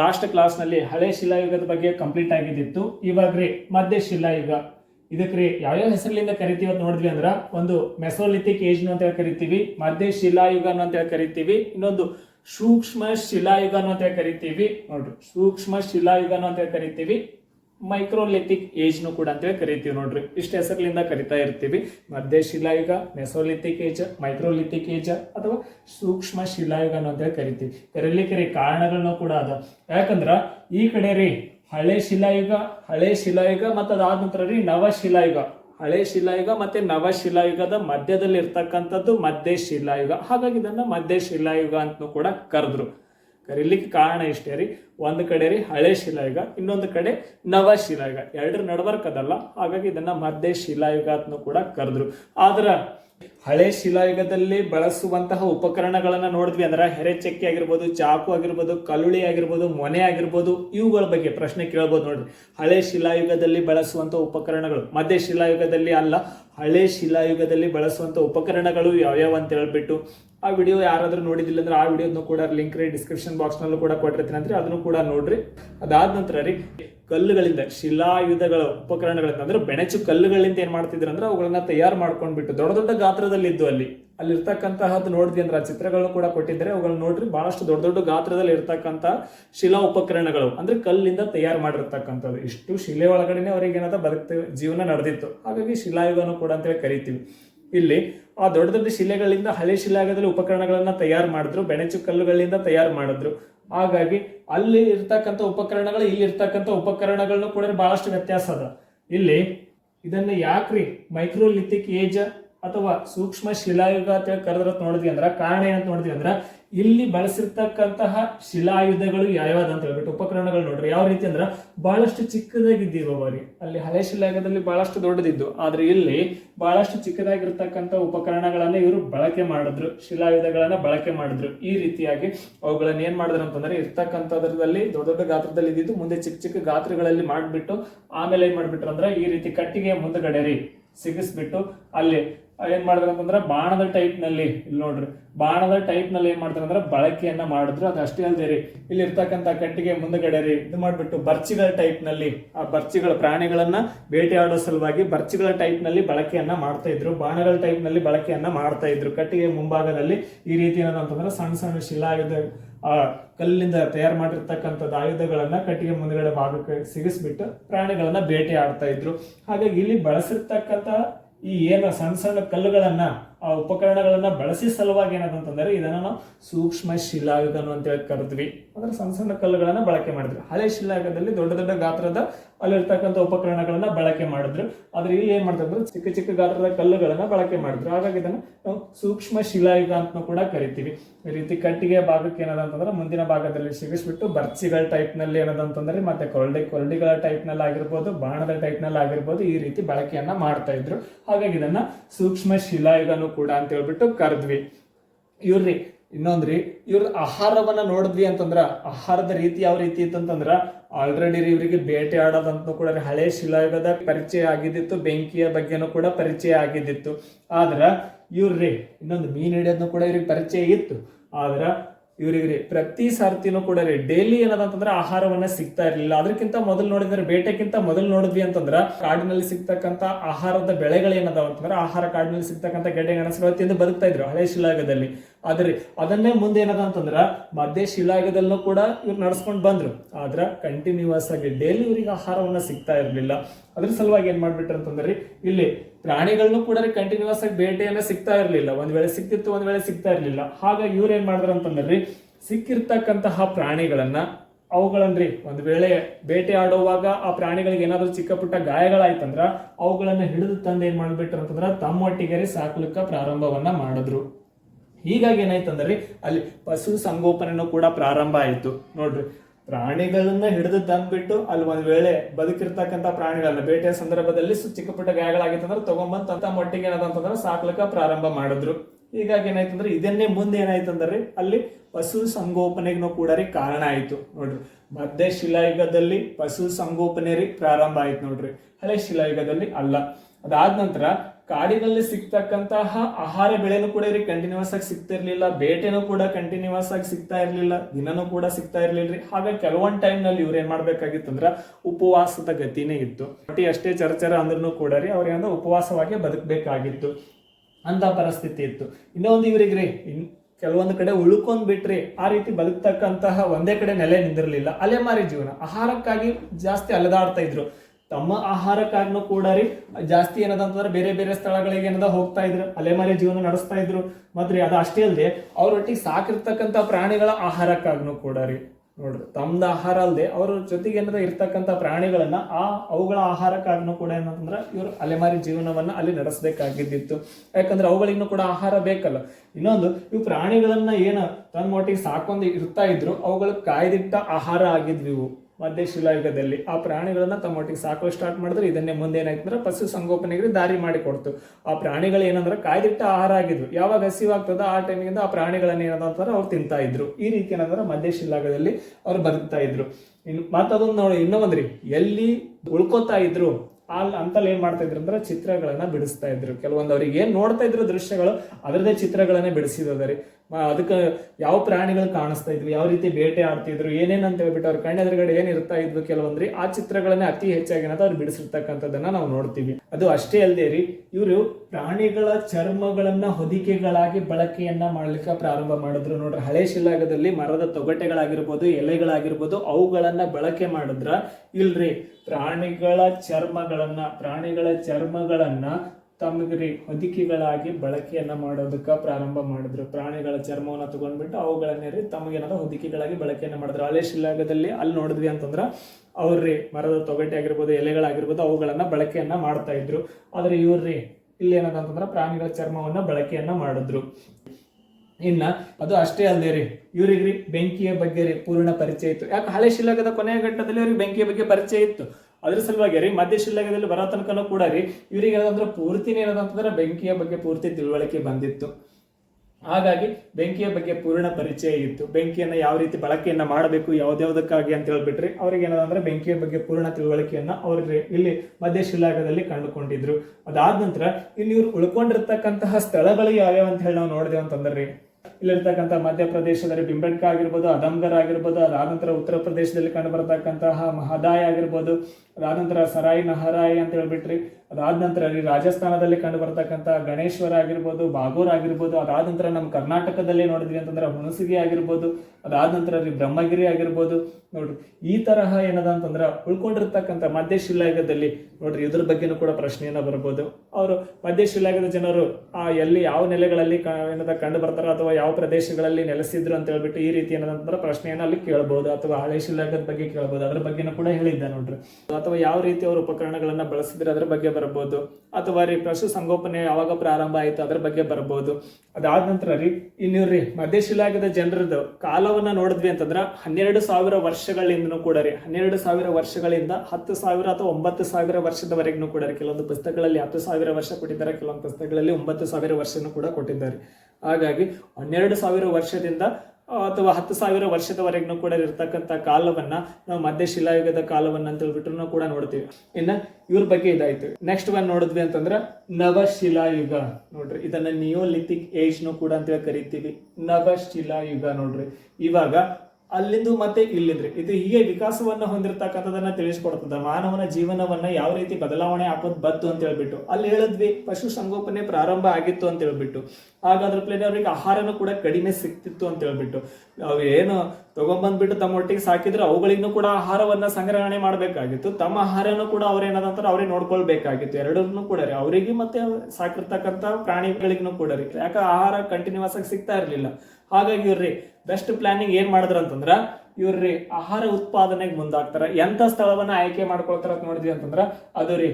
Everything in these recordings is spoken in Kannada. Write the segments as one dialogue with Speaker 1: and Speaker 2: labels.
Speaker 1: ಲಾಸ್ಟ್ ಕ್ಲಾಸ್ನಲ್ಲಿ ಹಳೆ ಶಿಲಾಯುಗದ ಬಗ್ಗೆ ಕಂಪ್ಲೀಟ್ ಆಗಿದ್ದಿತ್ತು. ಇವಾಗ ರೀ ಮಧ್ಯ ಶಿಲಾಯುಗ. ಇದಕ್ಕೆ ರೀ ಯಾವ್ಯಾವ ಹೆಸರಿನಿಂದ ಕರಿತೀವಿ ಅಂತ ನೋಡಿದ್ವಿ ಅಂದ್ರೆ ಒಂದು ಮೆಸೋಲಿಥಿಕ್ ಏಜ್ ಅಂತ ಹೇಳಿ ಕರಿತೀವಿ, ಮಧ್ಯ ಶಿಲಾಯುಗ ಅಂತ ಹೇಳಿ ಕರಿತೀವಿ, ಇನ್ನೊಂದು ಸೂಕ್ಷ್ಮ ಶಿಲಾಯುಗ ಅಂತ ಹೇಳಿ ಕರಿತೀವಿ. ನೋಡ್ರಿ, ಸೂಕ್ಷ್ಮ ಶಿಲಾಯುಗ ಅಂತ ಹೇಳಿ ಕರಿತೀವಿ. ಮೈಕ್ರೋಲಿಥಿಕ್ ಏಜ್ನು ಕೂಡ ಅಂತೇಳಿ ಕರಿತೀವಿ ನೋಡ್ರಿ. ಇಷ್ಟ ಹೆಸರಿನಿಂದ ಕರಿತಾ ಇರ್ತೀವಿ. ಮಧ್ಯ ಶಿಲಾಯುಗ ಮೆಸೋಲಿಥಿಕ್ ಏಜ್, ಮೈಕ್ರೋಲಿಥಿಕ್ ಏಜ್ ಅಥವಾ ಸೂಕ್ಷ್ಮ ಶಿಲಾಯುಗ ಅಂತೇಳಿ ಕರಿತೀವಿ. ಕರೀಲಿಕ್ಕೆ ರೀ ಕಾರಣಗಳನ್ನು ಕೂಡ ಅದ. ಯಾಕಂದ್ರ ಈ ಕಡೆ ರೀ ಹಳೆ ಶಿಲಾಯುಗ ಹಳೆ ಶಿಲಾಯುಗ ಮತ್ತು ಅದಾದ ನಂತರ ರೀ ನವ ಶಿಲಾಯುಗ ಹಳೆ ಶಿಲಾಯುಗ ಮತ್ತೆ ನವ ಶಿಲಾಯುಗದ ಮಧ್ಯದಲ್ಲಿ ಇರ್ತಕ್ಕಂಥದ್ದು ಮಧ್ಯ ಶಿಲಾಯುಗ ಹಾಗಾಗಿ ಇದನ್ನ ಮಧ್ಯ ಶಿಲಾಯುಗ ಅಂತ ಕೂಡ ಕರೆದ್ರು. ಕರೀಲಿಕ್ಕೆ ಕಾರಣ ಇಷ್ಟೇ ರೀ. ಒಂದು ಕಡೆ ರೀ ಹಳೆ ಶಿಲಾಯುಗ, ಇನ್ನೊಂದು ಕಡೆ ನವ ಶಿಲಾಯುಗ. ಎರಡರ ನಡವರ್ಕ್ ಅದಲ್ಲ. ಹಾಗಾಗಿ ಇದನ್ನ ಮಧ್ಯ ಶಿಲಾಯುಗ ಅಂತ ಕೂಡ ಕರೆದ್ರು. ಆದ್ರ ಹಳೆ ಶಿಲಾಯುಗದಲ್ಲಿ ಬಳಸುವಂತಹ ಉಪಕರಣಗಳನ್ನ ನೋಡಿದ್ವಿ ಅಂದ್ರೆ ಹೆರೆಚಕ್ಕಿ ಆಗಿರ್ಬೋದು, ಚಾಕು ಆಗಿರ್ಬೋದು, ಕಲ್ಲುಳಿ ಆಗಿರ್ಬೋದು, ಮೊನೆ ಆಗಿರ್ಬೋದು, ಇವುಗಳ ಬಗ್ಗೆ ಪ್ರಶ್ನೆ ಕೇಳ್ಬೋದು ನೋಡ್ರಿ. ಹಳೆ ಶಿಲಾಯುಗದಲ್ಲಿ ಬಳಸುವಂತಹ ಉಪಕರಣಗಳು ಮಧ್ಯ ಶಿಲಾಯುಗದಲ್ಲಿ ಅಲ್ಲ ಹಳೆ ಶಿಲಾಯುಗದಲ್ಲಿ ಬಳಸುವಂತ ಉಪಕರಣಗಳು ಯಾವ್ಯಾವ ಅಂತ ಹೇಳ್ಬಿಟ್ಟು ಆ ವಿಡಿಯೋ ಯಾರಾದರೂ ನೋಡಿದಿಲ್ಲ ಅಂದ್ರೆ ಆ ವಿಡಿಯೋದನ್ನು ಕೂಡ ಲಿಂಕ್ ರೀ ಡಿಸ್ಕ್ರಿಪ್ಷನ್ ಬಾಕ್ಸ್ ನಲ್ಲೂ ಕೂಡ ಕೊಟ್ಟಿರ್ತೀನಿ ಅಂದ್ರೆ ಅದನ್ನು ಕೂಡ ನೋಡ್ರಿ. ಅದಾದ ನಂತರ ರೀ ಕಲ್ಲುಗಳಿಂದ, ಶಿಲಾಯುಧಗಳ ಉಪಕರಣಗಳಿಂದ, ಅಂದ್ರೆ ಬೆಣಚು ಕಲ್ಲುಗಳಿಂದ ಏನು ಮಾಡ್ತಿದ್ರು ಅಂದ್ರೆ ಅವುಗಳನ್ನ ತಯಾರು ಮಾಡ್ಕೊಂಡ್ಬಿಟ್ಟು ದೊಡ್ಡ ದೊಡ್ಡ ಗಾತ್ರದಲ್ಲಿ ಇದ್ದು ಅಲ್ಲಿ. ಅಲ್ಲಿ ಇರ್ತಕ್ಕಂತಹದ್ದು ನೋಡಿದ್ವಿ ಅಂದ್ರೆ ಆ ಚಿತ್ರಗಳನ್ನು ಕೂಡ ಕೊಟ್ಟಿದ್ದಾರೆ. ಅವುಗಳನ್ನ ನೋಡ್ರಿ, ಬಹಳಷ್ಟು ದೊಡ್ಡ ದೊಡ್ಡ ಗಾತ್ರದಲ್ಲಿ ಇರ್ತಕ್ಕಂತ ಶಿಲಾ ಉಪಕರಣಗಳು, ಅಂದ್ರೆ ಕಲ್ಲಿಂದ ತಯಾರು ಮಾಡಿರ್ತಕ್ಕಂಥದ್ದು. ಇಷ್ಟು ಶಿಲೆ ಒಳಗಡೆನೆ ಅವ್ರಿಗೆ ಏನದ ಬದುಕ್ತ ಜೀವನ ನಡೆದಿತ್ತು. ಹಾಗಾಗಿ ಶಿಲಾಯುಗನು ಕೂಡ ಅಂತೇಳಿ ಕರಿತೀವಿ. ಇಲ್ಲಿ ಆ ದೊಡ್ಡ ದೊಡ್ಡ ಶಿಲೆಗಳಿಂದ ಹಳೆ ಶಿಲಾಯುಗದಲ್ಲಿ ಉಪಕರಣಗಳನ್ನ ತಯಾರು ಮಾಡಿದ್ರು, ಬೆಣಚು ಕಲ್ಲುಗಳಿಂದ ತಯಾರು ಮಾಡಿದ್ರು. ಹಾಗಾಗಿ ಅಲ್ಲಿ ಇರ್ತಕ್ಕಂಥ ಉಪಕರಣಗಳು, ಇಲ್ಲಿ ಇರ್ತಕ್ಕಂಥ ಉಪಕರಣಗಳನ್ನು ಕೂಡ ಬಹಳಷ್ಟು ವ್ಯತ್ಯಾಸ ಅದ. ಇಲ್ಲಿ ಇದನ್ನ ಯಾಕ್ರಿ ಮೈಕ್ರೋಲಿಥಿಕ್ ಏಜ್ ಅಥವಾ ಸೂಕ್ಷ್ಮ ಶಿಲಾಯುಗ ಅಂತ ಕರೆದ್ರ ನೋಡಿದ್ವಿ ಅಂದ್ರ, ಕಾರಣ ಏನಂತ ನೋಡಿದ್ವಿ ಅಂದ್ರ, ಇಲ್ಲಿ ಬಳಸಿರ್ತಕ್ಕಂತಹ ಶಿಲಾಯುಧಗಳು ಯಾವ್ಯಾವ್ದು ಅಂತ ಹೇಳ್ಬಿಟ್ಟು ಉಪಕರಣಗಳು ನೋಡ್ರಿ. ಯಾವ ರೀತಿ ಅಂದ್ರ, ಬಹಳಷ್ಟು ಚಿಕ್ಕದಾಗಿದ್ದೀವ ಬಾರಿ. ಅಲ್ಲಿ ಹಳೆ ಶಿಲಾಯುಗದಲ್ಲಿ ಬಹಳಷ್ಟು ದೊಡ್ಡದಿದ್ದು. ಆದ್ರೆ ಇಲ್ಲಿ ಬಹಳಷ್ಟು ಚಿಕ್ಕದಾಗಿರ್ತಕ್ಕಂಥ ಉಪಕರಣಗಳನ್ನ ಇವರು ಬಳಕೆ ಮಾಡಿದ್ರು. ಶಿಲಾಯುಧಗಳನ್ನ ಬಳಕೆ ಮಾಡಿದ್ರು. ಈ ರೀತಿಯಾಗಿ ಅವುಗಳನ್ನ ಏನ್ ಮಾಡಿದ್ರು ಅಂತಂದ್ರೆ, ಇರ್ತಕ್ಕಂಥದ್ರಲ್ಲಿ ದೊಡ್ಡ ದೊಡ್ಡ ಗಾತ್ರದಲ್ಲಿ ಇದ್ದಿದ್ದು ಮುಂದೆ ಚಿಕ್ಕ ಚಿಕ್ಕ ಗಾತ್ರಗಳಲ್ಲಿ ಮಾಡಿಬಿಟ್ಟು, ಆಮೇಲೆ ಏನ್ ಮಾಡ್ಬಿಟ್ರು ಅಂದ್ರೆ ಈ ರೀತಿ ಕಟ್ಟಿಗೆ ಮುಂದಗಡೆ ರೀ. ಸಿಗಿಸ್ಬಿಟ್ಟು ಅಲ್ಲಿ ಏನು ಮಾಡಿದ್ರು ಅಂತಂದ್ರೆ ಬಾಣದ ಟೈಪ್ನಲ್ಲಿ ಇಲ್ಲಿ ನೋಡ್ರಿ, ಬಾಣದ ಟೈಪ್ನಲ್ಲಿ ಏನು ಮಾಡ್ತಾರೆ ಅಂದ್ರೆ ಬಳಕೆಯನ್ನ ಮಾಡಿದ್ರು. ಅದು ಅಷ್ಟೇ ಅಲ್ಲದೆ ರೀ, ಇಲ್ಲಿ ಇರ್ತಕ್ಕಂಥ ಕಟ್ಟಿಗೆ ಮುಂದಗಡೆ ರೀ, ಇದು ಮಾಡಿಬಿಟ್ಟು ಬರ್ಚಿಗಳ ಟೈಪ್ನಲ್ಲಿ ಆ ಬರ್ಚಿಗಳ ಪ್ರಾಣಿಗಳನ್ನ ಬೇಟೆಯಾಡೋ ಸಲುವಾಗಿ ಬರ್ಚಿಗಳ ಟೈಪ್ನಲ್ಲಿ ಬಳಕೆಯನ್ನು ಮಾಡ್ತಾ ಇದ್ರು. ಬಾಣಗಳ ಟೈಪ್ನಲ್ಲಿ ಬಳಕೆಯನ್ನ ಮಾಡ್ತಾ ಇದ್ರು. ಕಟ್ಟಿಗೆ ಮುಂಭಾಗದಲ್ಲಿ ಈ ರೀತಿ ಏನಂತಂದ್ರೆ ಸಣ್ಣ ಸಣ್ಣ ಶಿಲಾಯುಧ ಆ ಕಲ್ಲಿಂದ ತಯಾರು ಮಾಡಿರ್ತಕ್ಕಂಥದ್ದು ಆಯುಧಗಳನ್ನ ಕಟ್ಟಿಗೆ ಮುಂದಗಡೆ ಭಾಗಕ್ಕೆ ಸಿಗಿಸ್ಬಿಟ್ಟು ಪ್ರಾಣಿಗಳನ್ನ ಬೇಟೆ ಆಡ್ತಾ ಇದ್ರು. ಹಾಗಾಗಿ ಇಲ್ಲಿ ಬಳಸಿರ್ತಕ್ಕಂಥ ಈ ಏನು ಸಣ್ಣ ಸಣ್ಣ ಕಲ್ಲುಗಳನ್ನ, ಆ ಉಪಕರಣಗಳನ್ನ ಬಳಸಿ ಸಲುವಾಗಿ ಏನದಂತಂದ್ರೆ ಇದನ್ನ ನಾವು ಸೂಕ್ಷ್ಮ ಶಿಲಾಯುಧನು ಅಂತ ಹೇಳಿ ಕರೆದ್ವಿ. ಅಂದ್ರೆ ಸಣ್ಣ ಸಣ್ಣ ಕಲ್ಲುಗಳನ್ನ ಬಳಕೆ ಮಾಡಿದ್ವಿ ಹಳೆ ಶಿಲಾಯುಗದಲ್ಲಿ ದೊಡ್ಡ ದೊಡ್ಡ ಗಾತ್ರದ ಅಲ್ಲಿರ್ತಕ್ಕಂಥ ಉಪಕರಣಗಳನ್ನ ಬಳಕೆ ಮಾಡಿದ್ರು. ಆದ್ರೆ ಇಲ್ಲಿ ಏನ್ ಮಾಡ್ತಾರೆ ಚಿಕ್ಕ ಚಿಕ್ಕ ಗಾತ್ರದ ಕಲ್ಲುಗಳನ್ನ ಬಳಕೆ ಮಾಡಿದ್ರು. ಹಾಗಾಗಿ ಇದನ್ನ ನಾವು ಸೂಕ್ಷ್ಮ ಶಿಲಾಯುಗ ಅಂತ ಕೂಡ ಕರಿತೀವಿ. ಈ ರೀತಿ ಕಟ್ಟಿಗೆ ಭಾಗಕ್ಕೆ ಏನದ ಅಂತಂದ್ರೆ ಮುಂದಿನ ಭಾಗದಲ್ಲಿ ಸಿಗಿಸ್ಬಿಟ್ಟು ಬರ್ಚಿಗಳ ಟೈಪ್ನಲ್ಲಿ ಏನದಂತಂದ್ರೆ ಮತ್ತೆ ಕೊರಡಿ, ಕೊರಡಿಗಳ ಟೈಪ್ನಲ್ಲಿ ಆಗಿರ್ಬೋದು, ಬಾಣದ ಟೈಪ್ನಲ್ಲಿ ಆಗಿರ್ಬೋದು ಈ ರೀತಿ ಬಳಕೆಯನ್ನ ಮಾಡ್ತಾ ಇದ್ರು. ಹಾಗಾಗಿ ಇದನ್ನ ಸೂಕ್ಷ್ಮ ಶಿಲಾಯುಗನು ಕೂಡ ಅಂತ ಹೇಳ್ಬಿಟ್ಟು ಕರೆದ್ವಿ. ಇವ್ರಿ ಇನ್ನೊಂದ್ರಿ, ಇವ್ರ ಆಹಾರವನ್ನ ನೋಡಿದ್ವಿ ಅಂತಂದ್ರ, ಆಹಾರದ ರೀತಿ ಯಾವ ರೀತಿ ಇತ್ತಂತಂದ್ರ ಆಲ್ರೆಡಿ ಇವರಿಗೆ ಬೇಟೆ ಆಡೋದಂತೂ ಕೂಡ ರೀ, ಹಳೆ ಶಿಲಾಯುಗದ ಪರಿಚಯ ಆಗಿದ್ದಿತ್ತು, ಬೆಂಕಿಯ ಬಗ್ಗೆನೂ ಕೂಡ ಪರಿಚಯ ಆಗಿದ್ದಿತ್ತು. ಆದ್ರ ಇವ್ರಿ ಇನ್ನೊಂದು ಮೀನ್ ಹಿಡಿಯೋದನ್ನು ಕೂಡ ಇವ್ರಿಗೆ ಪರಿಚಯ ಇತ್ತು. ಆದ್ರ ಇವ್ರಿಗೆ ರೀ, ಪ್ರತಿ ಸರ್ತಿನೂ ಕೂಡ ರೀ ಡೈಲಿ ಏನದಂತಂದ್ರೆ ಆಹಾರವನ್ನ ಸಿಗ್ತಾ ಇರಲಿಲ್ಲ. ಅದಕ್ಕಿಂತ ಮೊದಲು ನೋಡಿದ್ರೆ, ಬೇಟೆಕ್ಕಿಂತ ಮೊದಲು ನೋಡಿದ್ವಿ ಅಂತಂದ್ರ, ಕಾಡಿನಲ್ಲಿ ಸಿಗ್ತಕ್ಕಂತ ಆಹಾರದ ಬೆಳೆಗಳು ಏನದಾವ ಅಂತಂದ್ರೆ, ಆಹಾರ ಕಾಡಿನಲ್ಲಿ ಸಿಗ್ತಕ್ಕಂತ ಗೆಡ್ಡೆ ಗೆಣಸುಗಳು ತಿಂದು ಬದುಕ್ತಾ ಇದ್ರು, ಹಳೆ ಶಿಲಾಯುಗದಲ್ಲಿ. ಆದ್ರೆ ಅದನ್ನೇ ಮುಂದೆ ಏನದ ಅಂತಂದ್ರೆ ಮಧ್ಯ ಶಿಲಾಯುಗದಲ್ಲೂ ಕೂಡ ಇವ್ರು ನಡ್ಸ್ಕೊಂಡ್ ಬಂದ್ರು. ಆದ್ರೆ ಕಂಟಿನ್ಯೂಸ್ ಆಗಿ ಡೈಲಿ ಇವ್ರಿಗೆ ಆಹಾರವನ್ನ ಸಿಗ್ತಾ ಇರ್ಲಿಲ್ಲ. ಅದ್ರ ಸಲುವಾಗಿ ಏನ್ ಮಾಡ್ಬಿಟ್ರು ಅಂತಂದ್ರಿ, ಇಲ್ಲಿ ಪ್ರಾಣಿಗಳನ್ನು ಕೂಡ ಕಂಟಿನ್ಯೂಸ್ ಆಗಿ ಬೇಟೆಯನ್ನ ಸಿಗ್ತಾ ಇರ್ಲಿಲ್ಲ. ಒಂದ್ ವೇಳೆ ಸಿಕ್ತಿತ್ತು, ಒಂದ್ ವೇಳೆ ಸಿಗ್ತಾ ಇರ್ಲಿಲ್ಲ. ಹಾಗಾಗಿ ಇವ್ರು ಏನ್ ಮಾಡಿದ್ರು ಅಂತಂದ್ರಿ, ಸಿಕ್ಕಿರ್ತಕ್ಕಂತಹ ಪ್ರಾಣಿಗಳನ್ನ ಅವುಗಳನ್ರಿ ಒಂದು ವೇಳೆ ಬೇಟೆ ಆಡುವಾಗ ಆ ಪ್ರಾಣಿಗಳಿಗೆ ಏನಾದರೂ ಚಿಕ್ಕ ಪುಟ್ಟ ಗಾಯಗಳಾಯ್ತಂದ್ರ, ಅವುಗಳನ್ನ ಹಿಡಿದು ತಂದು ಏನ್ ಮಾಡ್ಬಿಟ್ರು ಅಂತಂದ್ರ ತಮ್ಮೊಟ್ಟಿಗೆ ಸಾಕ್ಲಿಕ್ಕ ಪ್ರಾರಂಭವನ್ನ ಮಾಡಿದ್ರು. ಹೀಗಾಗಿ ಏನಾಯ್ತಂದ್ರೆ ಅಲ್ಲಿ ಪಶು ಸಂಗೋಪನೆನೂ ಕೂಡ ಪ್ರಾರಂಭ ಆಯ್ತು. ನೋಡ್ರಿ, ಪ್ರಾಣಿಗಳನ್ನ ಹಿಡಿದು ತಂದ್ಬಿಟ್ಟು ಅಲ್ಲಿ ಒಂದ್ ವೇಳೆ ಬದುಕಿರ್ತಕ್ಕಂಥ ಪ್ರಾಣಿಗಳನ್ನ, ಬೇಟೆಯ ಸಂದರ್ಭದಲ್ಲಿ ಚಿಕ್ಕ ಪುಟ್ಟ ಗಾಯಗಳಾಗಿತ್ತಂದ್ರೆ ತಗೊಂಬಂದು ತಂತ ಮೊಟ್ಟಿಗೆ ಏನದಂತಂದ್ರೆ ಸಾಕ್ಲಕ್ಕ ಪ್ರಾರಂಭ ಮಾಡಿದ್ರು. ಹೀಗಾಗಿ ಏನಾಯ್ತಂದ್ರೆ ಇದನ್ನೇ ಮುಂದೆ ಏನಾಯ್ತಂದ್ರೆ ಅಲ್ಲಿ ಪಶು ಸಂಗೋಪನೆಗೂ ಕೂಡ ರೀ ಕಾರಣ ಆಯ್ತು. ನೋಡ್ರಿ, ಮಧ್ಯ ಶಿಲಾಯುಗದಲ್ಲಿ ಪಶು ಸಂಗೋಪನೆ ರೀ ಪ್ರಾರಂಭ ಆಯ್ತು ನೋಡ್ರಿ. ಹಳೆ ಶಿಲಾಯುಗದಲ್ಲಿ ಅಲ್ಲ. ಅದಾದ ನಂತರ ಕಾಡಿನಲ್ಲಿ ಸಿಗ್ತಕ್ಕಂತಹ ಆಹಾರ ಬೆಳೆನೂ ಕೂಡ ಇವ್ರಿಗೆ ಕಂಟಿನ್ಯೂಸ್ ಆಗಿ ಸಿಗ್ತಾ ಇರ್ಲಿಲ್ಲ ಬೇಟೆನೂ ಕೂಡ ಕಂಟಿನ್ಯೂಸ್ ಆಗಿ ಸಿಗ್ತಾ ಇರಲಿಲ್ಲ, ದಿನನೂ ಕೂಡ ಸಿಗ್ತಾ ಇರ್ಲಿಲ್ರಿ ಹಾಗಾಗಿ ಕೆಲವೊಂದು ಟೈಮ್ನಲ್ಲಿ ಇವ್ರು ಏನ್ ಮಾಡ್ಬೇಕಾಗಿತ್ತು ಅಂದ್ರ ಉಪವಾಸದ ಗತಿನೇ ಇತ್ತು. ಬಟ್ ಅಷ್ಟೇ ಚರಚರ ಅಂದ್ರೂ ಕೂಡ ರೀ ಅವ್ರಿಗೆ ಉಪವಾಸವಾಗಿ ಬದುಕಬೇಕಾಗಿತ್ತು. ಅಂತ ಪರಿಸ್ಥಿತಿ ಇತ್ತು. ಇನ್ನೊಂದು ಇವ್ರಿಗೆ ರೀ, ಇನ್ ಕೆಲವೊಂದು ಕಡೆ ಉಳ್ಕೊಂಡ್ ಬಿಟ್ರಿ ಆ ರೀತಿ ಬದುಕ್ತಕ್ಕಂತಹ ಒಂದೇ ಕಡೆ ನೆಲೆ ನಿಂದಿರಲಿಲ್ಲ. ಅಲೆಮಾರಿ ಜೀವನ, ಆಹಾರಕ್ಕಾಗಿ ಜಾಸ್ತಿ ಅಲೆದಾಡ್ತಾ ಇದ್ರು. ತಮ್ಮ ಆಹಾರಕ್ಕಾಗ್ನೂ ಕೂಡ ರೀ, ಜಾಸ್ತಿ ಏನದಂತಂದ್ರೆ ಬೇರೆ ಬೇರೆ ಸ್ಥಳಗಳಿಗೆ ಏನದ ಹೋಗ್ತಾ ಇದ್ರು, ಅಲೆಮಾರಿ ಜೀವನ ನಡೆಸ್ತಾ ಇದ್ರು. ಮತ್ರಿ ಅದು ಅಷ್ಟೇ ಅಲ್ಲದೆ ಅವ್ರೊಟ್ಟಿಗೆ ಸಾಕಿರ್ತಕ್ಕಂಥ ಪ್ರಾಣಿಗಳ ಆಹಾರಕ್ಕಾಗ್ನೂ ಕೂಡ ರೀ. ನೋಡ್ರಿ, ತಮ್ದು ಆಹಾರ ಅಲ್ಲದೆ ಅವ್ರ ಜೊತೆಗೆ ಏನದ ಇರ್ತಕ್ಕಂಥ ಪ್ರಾಣಿಗಳನ್ನ, ಆ ಅವುಗಳ ಆಹಾರಕ್ಕಾಗ್ನೂ ಕೂಡ ಏನಂತಂದ್ರೆ ಇವರು ಅಲೆಮಾರಿ ಜೀವನವನ್ನ ಅಲ್ಲಿ ನಡೆಸಬೇಕಾಗಿದ್ದಿತ್ತು. ಯಾಕಂದ್ರೆ ಅವುಗಳಿಗೂ ಕೂಡ ಆಹಾರ ಬೇಕಲ್ಲ. ಇನ್ನೊಂದು, ಇವು ಪ್ರಾಣಿಗಳನ್ನ ಏನ ತನ್ನ ಒಟ್ಟಿಗೆ ಸಾಕೊಂಡು ಇರ್ತಾ ಇದ್ರು, ಅವುಗಳ ಕಾಯ್ದಿಟ್ಟ ಆಹಾರ ಆಗಿದ್ವಿ. ಇವು ಮಧ್ಯ ಶಿಲಾಯುಗದಲ್ಲಿ ಆ ಪ್ರಾಣಿಗಳನ್ನು ತಮ್ಮ ಒಟ್ಟಿಗೆ ಸಾಕಲು ಸ್ಟಾರ್ಟ್ ಮಾಡಿದ್ರೆ. ಇದನ್ನೇ ಮುಂದೆ ಏನಾಯ್ತಂದ್ರೆ ಪಶು ಸಂಗೋಪನೆಗೆ ದಾರಿ ಮಾಡಿ ಕೊಡ್ತು ಆ ಪ್ರಾಣಿಗಳು ಏನಂದ್ರೆ ಕಾಯ್ದಿಟ್ಟ ಆಹಾರ ಆಗಿದ್ರು ಯಾವಾಗ ಹಸಿವಾಗ್ತದ ಆ ಟೈಮಿಂದ ಆ ಪ್ರಾಣಿಗಳನ್ನ ಏನಂತಂದ್ರೆ ಅವ್ರು ತಿಂತಾ ಇದ್ರು. ಈ ರೀತಿ ಏನಂದ್ರೆ ಮಧ್ಯ ಶಿಲಾಗದಲ್ಲಿ ಅವ್ರು ಬದುಕ್ತಾ ಇದ್ರು. ಇನ್ನು ಮತ್ತದೊಂದು ನೋಡಿ ಇನ್ನೊಂದ್ರಿ ಎಲ್ಲಿ ಉಳ್ಕೋತಾ ಇದ್ರು ಅಲ್ಲಿ ಅಂತಲ್ಲಿ ಏನ್ ಮಾಡ್ತಾ ಇದ್ರು ಅಂದ್ರೆ ಚಿತ್ರಗಳನ್ನ ಬಿಡಿಸ್ತಾ ಇದ್ರು. ಕೆಲವೊಂದು ಅವ್ರಿಗೆ ಏನ್ ನೋಡ್ತಾ ಇದ್ರು ದೃಶ್ಯಗಳು ಅದರದೇ ಚಿತ್ರಗಳನ್ನೇ ಬಿಡಿಸಿದರಿ ಅದಕ್ಕೆ ಯಾವ ಪ್ರಾಣಿಗಳು ಕಾಣಿಸ್ತಾ ಇದ್ವು, ಯಾವ ರೀತಿ ಬೇಟೆ ಆಡ್ತಿದ್ರು ಅಂತ ಹೇಳ್ಬಿಟ್ಟು ಅವ್ರ ಕಣ್ಣೆದುರುಗಡೆ ಏನು ಇರ್ತಾ ಇದ್ವು ಕೆಲವೊಂದ್ರಿ, ಆ ಚಿತ್ರಗಳನ್ನೇ ಅತಿ ಹೆಚ್ಚಾಗಿ ಏನಂತ ಅವ್ರು ಬಿಡಿಸಿರ್ತಕ್ಕಂಥದ್ದನ್ನ ನಾವು ನೋಡ್ತೀವಿ. ಅದು ಅಷ್ಟೇ ಅಲ್ಲದೆ ರೀ, ಇವರು ಪ್ರಾಣಿಗಳ ಚರ್ಮಗಳನ್ನ ಹೊದಿಕೆಗಳಾಗಿ ಬಳಕೆಯನ್ನ ಮಾಡ್ಲಿಕ್ಕೆ ಪ್ರಾರಂಭ ಮಾಡಿದ್ರು. ನೋಡ್ರಿ, ಹಳೆ ಶಿಲಾಗದಲ್ಲಿ ಮರದ ತೊಗಟೆಗಳಾಗಿರ್ಬೋದು, ಎಲೆಗಳಾಗಿರ್ಬೋದು, ಅವುಗಳನ್ನ ಬಳಕೆ ಮಾಡಿದ್ರ ಇಲ್ರಿ, ಪ್ರಾಣಿಗಳ ಚರ್ಮಗಳನ್ನ ಪ್ರಾಣಿಗಳ ಚರ್ಮಗಳನ್ನ ತಮಗ್ರಿ ಹೊದಿಕೆಗಳಾಗಿ ಬಳಕೆಯನ್ನ ಮಾಡೋದಕ್ಕೆ ಪ್ರಾರಂಭ ಮಾಡಿದ್ರು. ಪ್ರಾಣಿಗಳ ಚರ್ಮವನ್ನ ತಗೊಂಡ್ಬಿಟ್ಟು ಅವುಗಳನ್ನೇ ರೀ ತಮಗೇನಾದ ಹೊದಿಕೆಗಳಾಗಿ ಬಳಕೆಯನ್ನ ಮಾಡಿದ್ರು. ಹಳೆ ಶಿಲಾಗದಲ್ಲಿ ಅಲ್ಲಿ ನೋಡಿದ್ವಿ ಅಂತಂದ್ರೆ ಅವ್ರಿ ಮರದ ತೊಗಟೆ ಆಗಿರ್ಬೋದು, ಎಲೆಗಳಾಗಿರ್ಬೋದು, ಅವುಗಳನ್ನ ಬಳಕೆಯನ್ನ ಮಾಡ್ತಾ ಇದ್ರು. ಆದರೆ ಇವ್ರಿ ಇಲ್ಲಿ ಏನದಂತಂದ್ರೆ ಪ್ರಾಣಿಗಳ ಚರ್ಮವನ್ನ ಬಳಕೆಯನ್ನ ಮಾಡಿದ್ರು. ಇನ್ನ ಅದು ಅಷ್ಟೇ ಅಲ್ಲದೆ ರೀ. ಇವ್ರಿಗ್ರಿ ಬೆಂಕಿಯ ಬಗ್ಗೆ ರೀ ಪೂರ್ಣ ಪರಿಚಯ ಇತ್ತು. ಯಾಕೆ ಹಳೆ ಶಿಲಾಗದ ಕೊನೆಯ ಘಟ್ಟದಲ್ಲಿ ಅವ್ರಿಗೆ ಬೆಂಕಿಯ ಬಗ್ಗೆ ಪರಿಚಯ ಇತ್ತು. ಅದ್ರ ಸಲುವಾಗಿ ರೀ, ಮಧ್ಯ ಶಿಲಾಘದಲ್ಲಿ ಬರೋ ತನಕನೂ ಕೂಡ ರೀ, ಇವ್ರಿಗೆ ಏನಂದ್ರೆ ಪೂರ್ತಿನೇ ಏನದಂತಂದ್ರೆ ಬೆಂಕಿಯ ಬಗ್ಗೆ ಪೂರ್ತಿ ತಿಳುವಳಿಕೆ ಬಂದಿತ್ತು. ಹಾಗಾಗಿ ಬೆಂಕಿಯ ಬಗ್ಗೆ ಪೂರ್ಣ ಪರಿಚಯ ಇತ್ತು. ಬೆಂಕಿಯನ್ನು ಯಾವ ರೀತಿ ಬಳಕೆಯನ್ನ ಮಾಡಬೇಕು ಯಾವ್ದ್ಯಾವ್ದಕ್ಕಾಗಿ ಅಂತ ಹೇಳ್ಬಿಟ್ರಿ, ಅವ್ರಿಗೆ ಏನದಂದ್ರೆ ಬೆಂಕಿಯ ಬಗ್ಗೆ ಪೂರ್ಣ ತಿಳುವಳಿಕೆಯನ್ನ ಅವ್ರಿಗೆ ಇಲ್ಲಿ ಮಧ್ಯ ಶಿಲಾಘದಲ್ಲಿ ಕಂಡುಕೊಂಡಿದ್ರು. ಅದಾದ ನಂತರ ಇಲ್ಲಿ ಇವ್ರು ಉಳ್ಕೊಂಡಿರ್ತಕ್ಕಂತಹ ಸ್ಥಳಗಳು ಯಾವ್ಯಾವ ಅಂತ ಹೇಳಿ ನಾವು ನೋಡಿದೇವೆ ಅಂತಂದ್ರಿ ಇಲ್ಲಿರ್ತಕ್ಕಂಥ ಮಧ್ಯಪ್ರದೇಶದಲ್ಲಿ ಬಿಂಬಡ್ಕ ಆಗಿರ್ಬೋದು, ಅದಂಗರ್ ಆಗಿರ್ಬೋದು ಅದಾದಂತರ ಉತ್ತರ ಪ್ರದೇಶದಲ್ಲಿ ಕಂಡು ಬರತಕ್ಕಂತಹ ಮಹದಾಯ ಆಗಿರ್ಬೋದು ಅದಾದಂತರ ಸರಾಯಿ ನಹರಾಯಿ ಅಂತ ಹೇಳ್ಬಿಟ್ರಿ. ಅದಾದ ನಂತರ ಅಲ್ಲಿ ರಾಜಸ್ಥಾನದಲ್ಲಿ ಕಂಡು ಬರ್ತಕ್ಕಂಥ ಗಣೇಶ್ವರ ಆಗಿರ್ಬೋದು, ಬಾಗೂರ್ ಆಗಿರ್ಬೋದು, ಅದಾದ ನಂತರ ನಮ್ಮ ಕರ್ನಾಟಕದಲ್ಲಿ ನೋಡಿದ್ವಿ ಅಂತಂದ್ರೆ ಹುಣಸಗಿ ಆಗಿರ್ಬೋದು, ಅದಾದ ನಂತರ ರೀ ಬ್ರಹ್ಮಗಿರಿ ಆಗಿರ್ಬೋದು. ನೋಡ್ರಿ, ಈ ತರಹ ಏನದ ಅಂತಂದ್ರೆ ಉಳ್ಕೊಂಡಿರ್ತಕ್ಕಂಥ ಮಧ್ಯ ಶಿಲಾಯುಗದಲ್ಲಿ ನೋಡ್ರಿ, ಇದ್ರ ಬಗ್ಗೆನೂ ಕೂಡ ಪ್ರಶ್ನೆಯನ್ನು ಬರ್ಬೋದು. ಅವರು ಮಧ್ಯ ಶಿಲಾಯುಗದ ಜನರು, ಆ, ಎಲ್ಲಿ ಯಾವ ನೆಲೆಗಳಲ್ಲಿ ಏನದ ಕಂಡು ಬರ್ತಾರೋ ಅಥವಾ ಯಾವ ಪ್ರದೇಶಗಳಲ್ಲಿ ನೆಲೆಸಿದ್ರು ಅಂತ ಹೇಳ್ಬಿಟ್ಟು ಈ ರೀತಿ ಏನದಂತಂದ್ರೆ ಪ್ರಶ್ನೆಯನ್ನು ಅಲ್ಲಿ ಕೇಳ್ಬೋದು ಅಥವಾ ಹಳೆ ಶಿಲಾಯುಗದ ಬಗ್ಗೆ ಕೇಳ್ಬೋದು. ಅದ್ರ ಬಗ್ಗೆನೂ ಕೂಡ ಹೇಳಿದ್ದೆ ನೋಡ್ರಿ. ಅಥವಾ ಯಾವ ರೀತಿ ಅವರು ಉಪಕರಣಗಳನ್ನ ಬಳಸಿದ್ರೆ ಅದ್ರ ಬಗ್ಗೆ ಬರ್ಬೋದು ಅಥವಾ ರೀ ಪಶು ಸಂಗೋಪನೆ ಯಾವಾಗ ಪ್ರಾರಂಭ ಆಯ್ತು ಅದ್ರ ಬಗ್ಗೆ ಬರ್ಬೋದು ಅದಾದ ನಂತರ ರೀ, ಇನ್ನು ರೀ ಮಧ್ಯಶಿಲಾಗದ ಜನರದ್ದು ಕಾಲವನ್ನ ನೋಡಿದ್ವಿ ಅಂತಂದ್ರ ಹನ್ನೆರಡು ಸಾವಿರ ವರ್ಷಗಳಿಂದನೂ ಕೂಡ ರೀ, ಹನ್ನೆರಡು ಸಾವಿರ ವರ್ಷಗಳಿಂದ ಹತ್ತು ಸಾವಿರ ಅಥವಾ ಒಂಬತ್ತು ಸಾವಿರ ವರ್ಷದವರೆಗೂ ಕೂಡ ರೀ, ಕೆಲವೊಂದು ಪುಸ್ತಕಗಳಲ್ಲಿ ಹತ್ತು ಸಾವಿರ ವರ್ಷ ಕೊಟ್ಟಿದ್ದಾರೆ, ಕೆಲವೊಂದು ಪುಸ್ತಕಗಳಲ್ಲಿ ಒಂಬತ್ತು ಸಾವಿರ ವರ್ಷನೂ ಕೂಡ ಕೊಟ್ಟಿದ್ದಾರೆ. ಹಾಗಾಗಿ ಹನ್ನೆರಡು ಸಾವಿರ ವರ್ಷದಿಂದ ಅಥವಾ ಹತ್ತು ಸಾವಿರ ವರ್ಷದವರೆಗೂ ಕೂಡ ಇರ್ತಕ್ಕಂಥ ಕಾಲವನ್ನ ನಾವು ಮಧ್ಯ ಶಿಲಾಯುಗದ ಕಾಲವನ್ನ ಅಂತ ಹೇಳ್ಬಿಟ್ಟು ಕೂಡ ನೋಡ್ತೀವಿ. ಇನ್ನ ಇವ್ರ ಬಗ್ಗೆ ಇದಾಯ್ತು. ನೆಕ್ಸ್ಟ್ ಒನ್ ನೋಡಿದ್ವಿ ಅಂತಂದ್ರ ನವಶಿಲಾಯುಗ ನೋಡ್ರಿ. ಇದನ್ನ ನಿಯೋಲಿಥಿಕ್ ಏಜ್ ನು ಕೂಡ ಅಂತೇಳಿ ಕರಿತೀವಿ. ನವಶಿಲಾಯುಗ ನೋಡ್ರಿ. ಇವಾಗ ಅಲ್ಲಿಂದು ಮತ್ತೆ ಇಲ್ಲಿಂದ್ರಿ. ಇದು ಹೀಗೆ ವಿಕಾಸವನ್ನ ಹೊಂದಿರತಕ್ಕಂಥದನ್ನ ತಿಳಿಸ್ಕೊಡ್ತದ. ಮಾನವನ ಜೀವನವನ್ನ ಯಾವ ರೀತಿ ಬದಲಾವಣೆ ಆಗೋದ್ ಬತ್ತು ಅಂತ ಹೇಳ್ಬಿಟ್ಟು. ಅಲ್ಲಿ ಹೇಳಿದ್ವಿ, ಪಶು ಸಂಗೋಪನೆ ಪ್ರಾರಂಭ ಆಗಿತ್ತು ಅಂತ ಹೇಳ್ಬಿಟ್ಟು. ಹಾಗಾದ್ರ ಪ್ಲೇನ್ ಅವ್ರಿಗೆ ಆಹಾರನೂ ಕೂಡ ಕಡಿಮೆ ಸಿಕ್ತಿತ್ತು ಅಂತ ಹೇಳ್ಬಿಟ್ಟು. ಅವ್ರು ಏನು ತಗೊಂಡ್ಬಂದ್ಬಿಟ್ಟು ತಮ್ಮ ಒಟ್ಟಿಗೆ ಸಾಕಿದ್ರೆ ಅವುಗಳಿಗೂ ಕೂಡ ಆಹಾರವನ್ನ ಸಂಗ್ರಹಣೆ ಮಾಡಬೇಕಾಗಿತ್ತು. ತಮ್ಮ ಆಹಾರನೂ ಕೂಡ ಅವ್ರೇನದಂತಾರೆ ಅವರೇ ನೋಡ್ಕೊಳ್ಬೇಕಾಗಿತ್ತು. ಎರಡರನ್ನು ಕೂಡ ರೀ. ಅವರಿಗೆ ಮತ್ತೆ ಸಾಕಿರ್ತಕ್ಕಂಥ ಪ್ರಾಣಿಗಳಿಗೂ ಕೂಡ ರೀ. ಯಾಕೆ ಆಹಾರ ಕಂಟಿನ್ಯೂಸ್ ಆಗಿ ಸಿಗ್ತಾ ಇರಲಿಲ್ಲ. ಹಾಗಾಗಿ ಇವ್ರಿ ಬೆಸ್ಟ್ ಪ್ಲಾನಿಂಗ್ ಏನ್ ಮಾಡಿದ್ರ ಅಂತಂದ್ರ ಇವ್ರಿ ಆಹಾರ ಉತ್ಪಾದನೆಗೆ ಮುಂದಾಗ್ತಾರ. ಎಂತ ಸ್ಥಳವನ್ನ ಆಯ್ಕೆ ಮಾಡ್ಕೊಳ್ತಾರ ನೋಡಿದ್ವಿ ಅಂತಂದ್ರ ಅದು ರೀ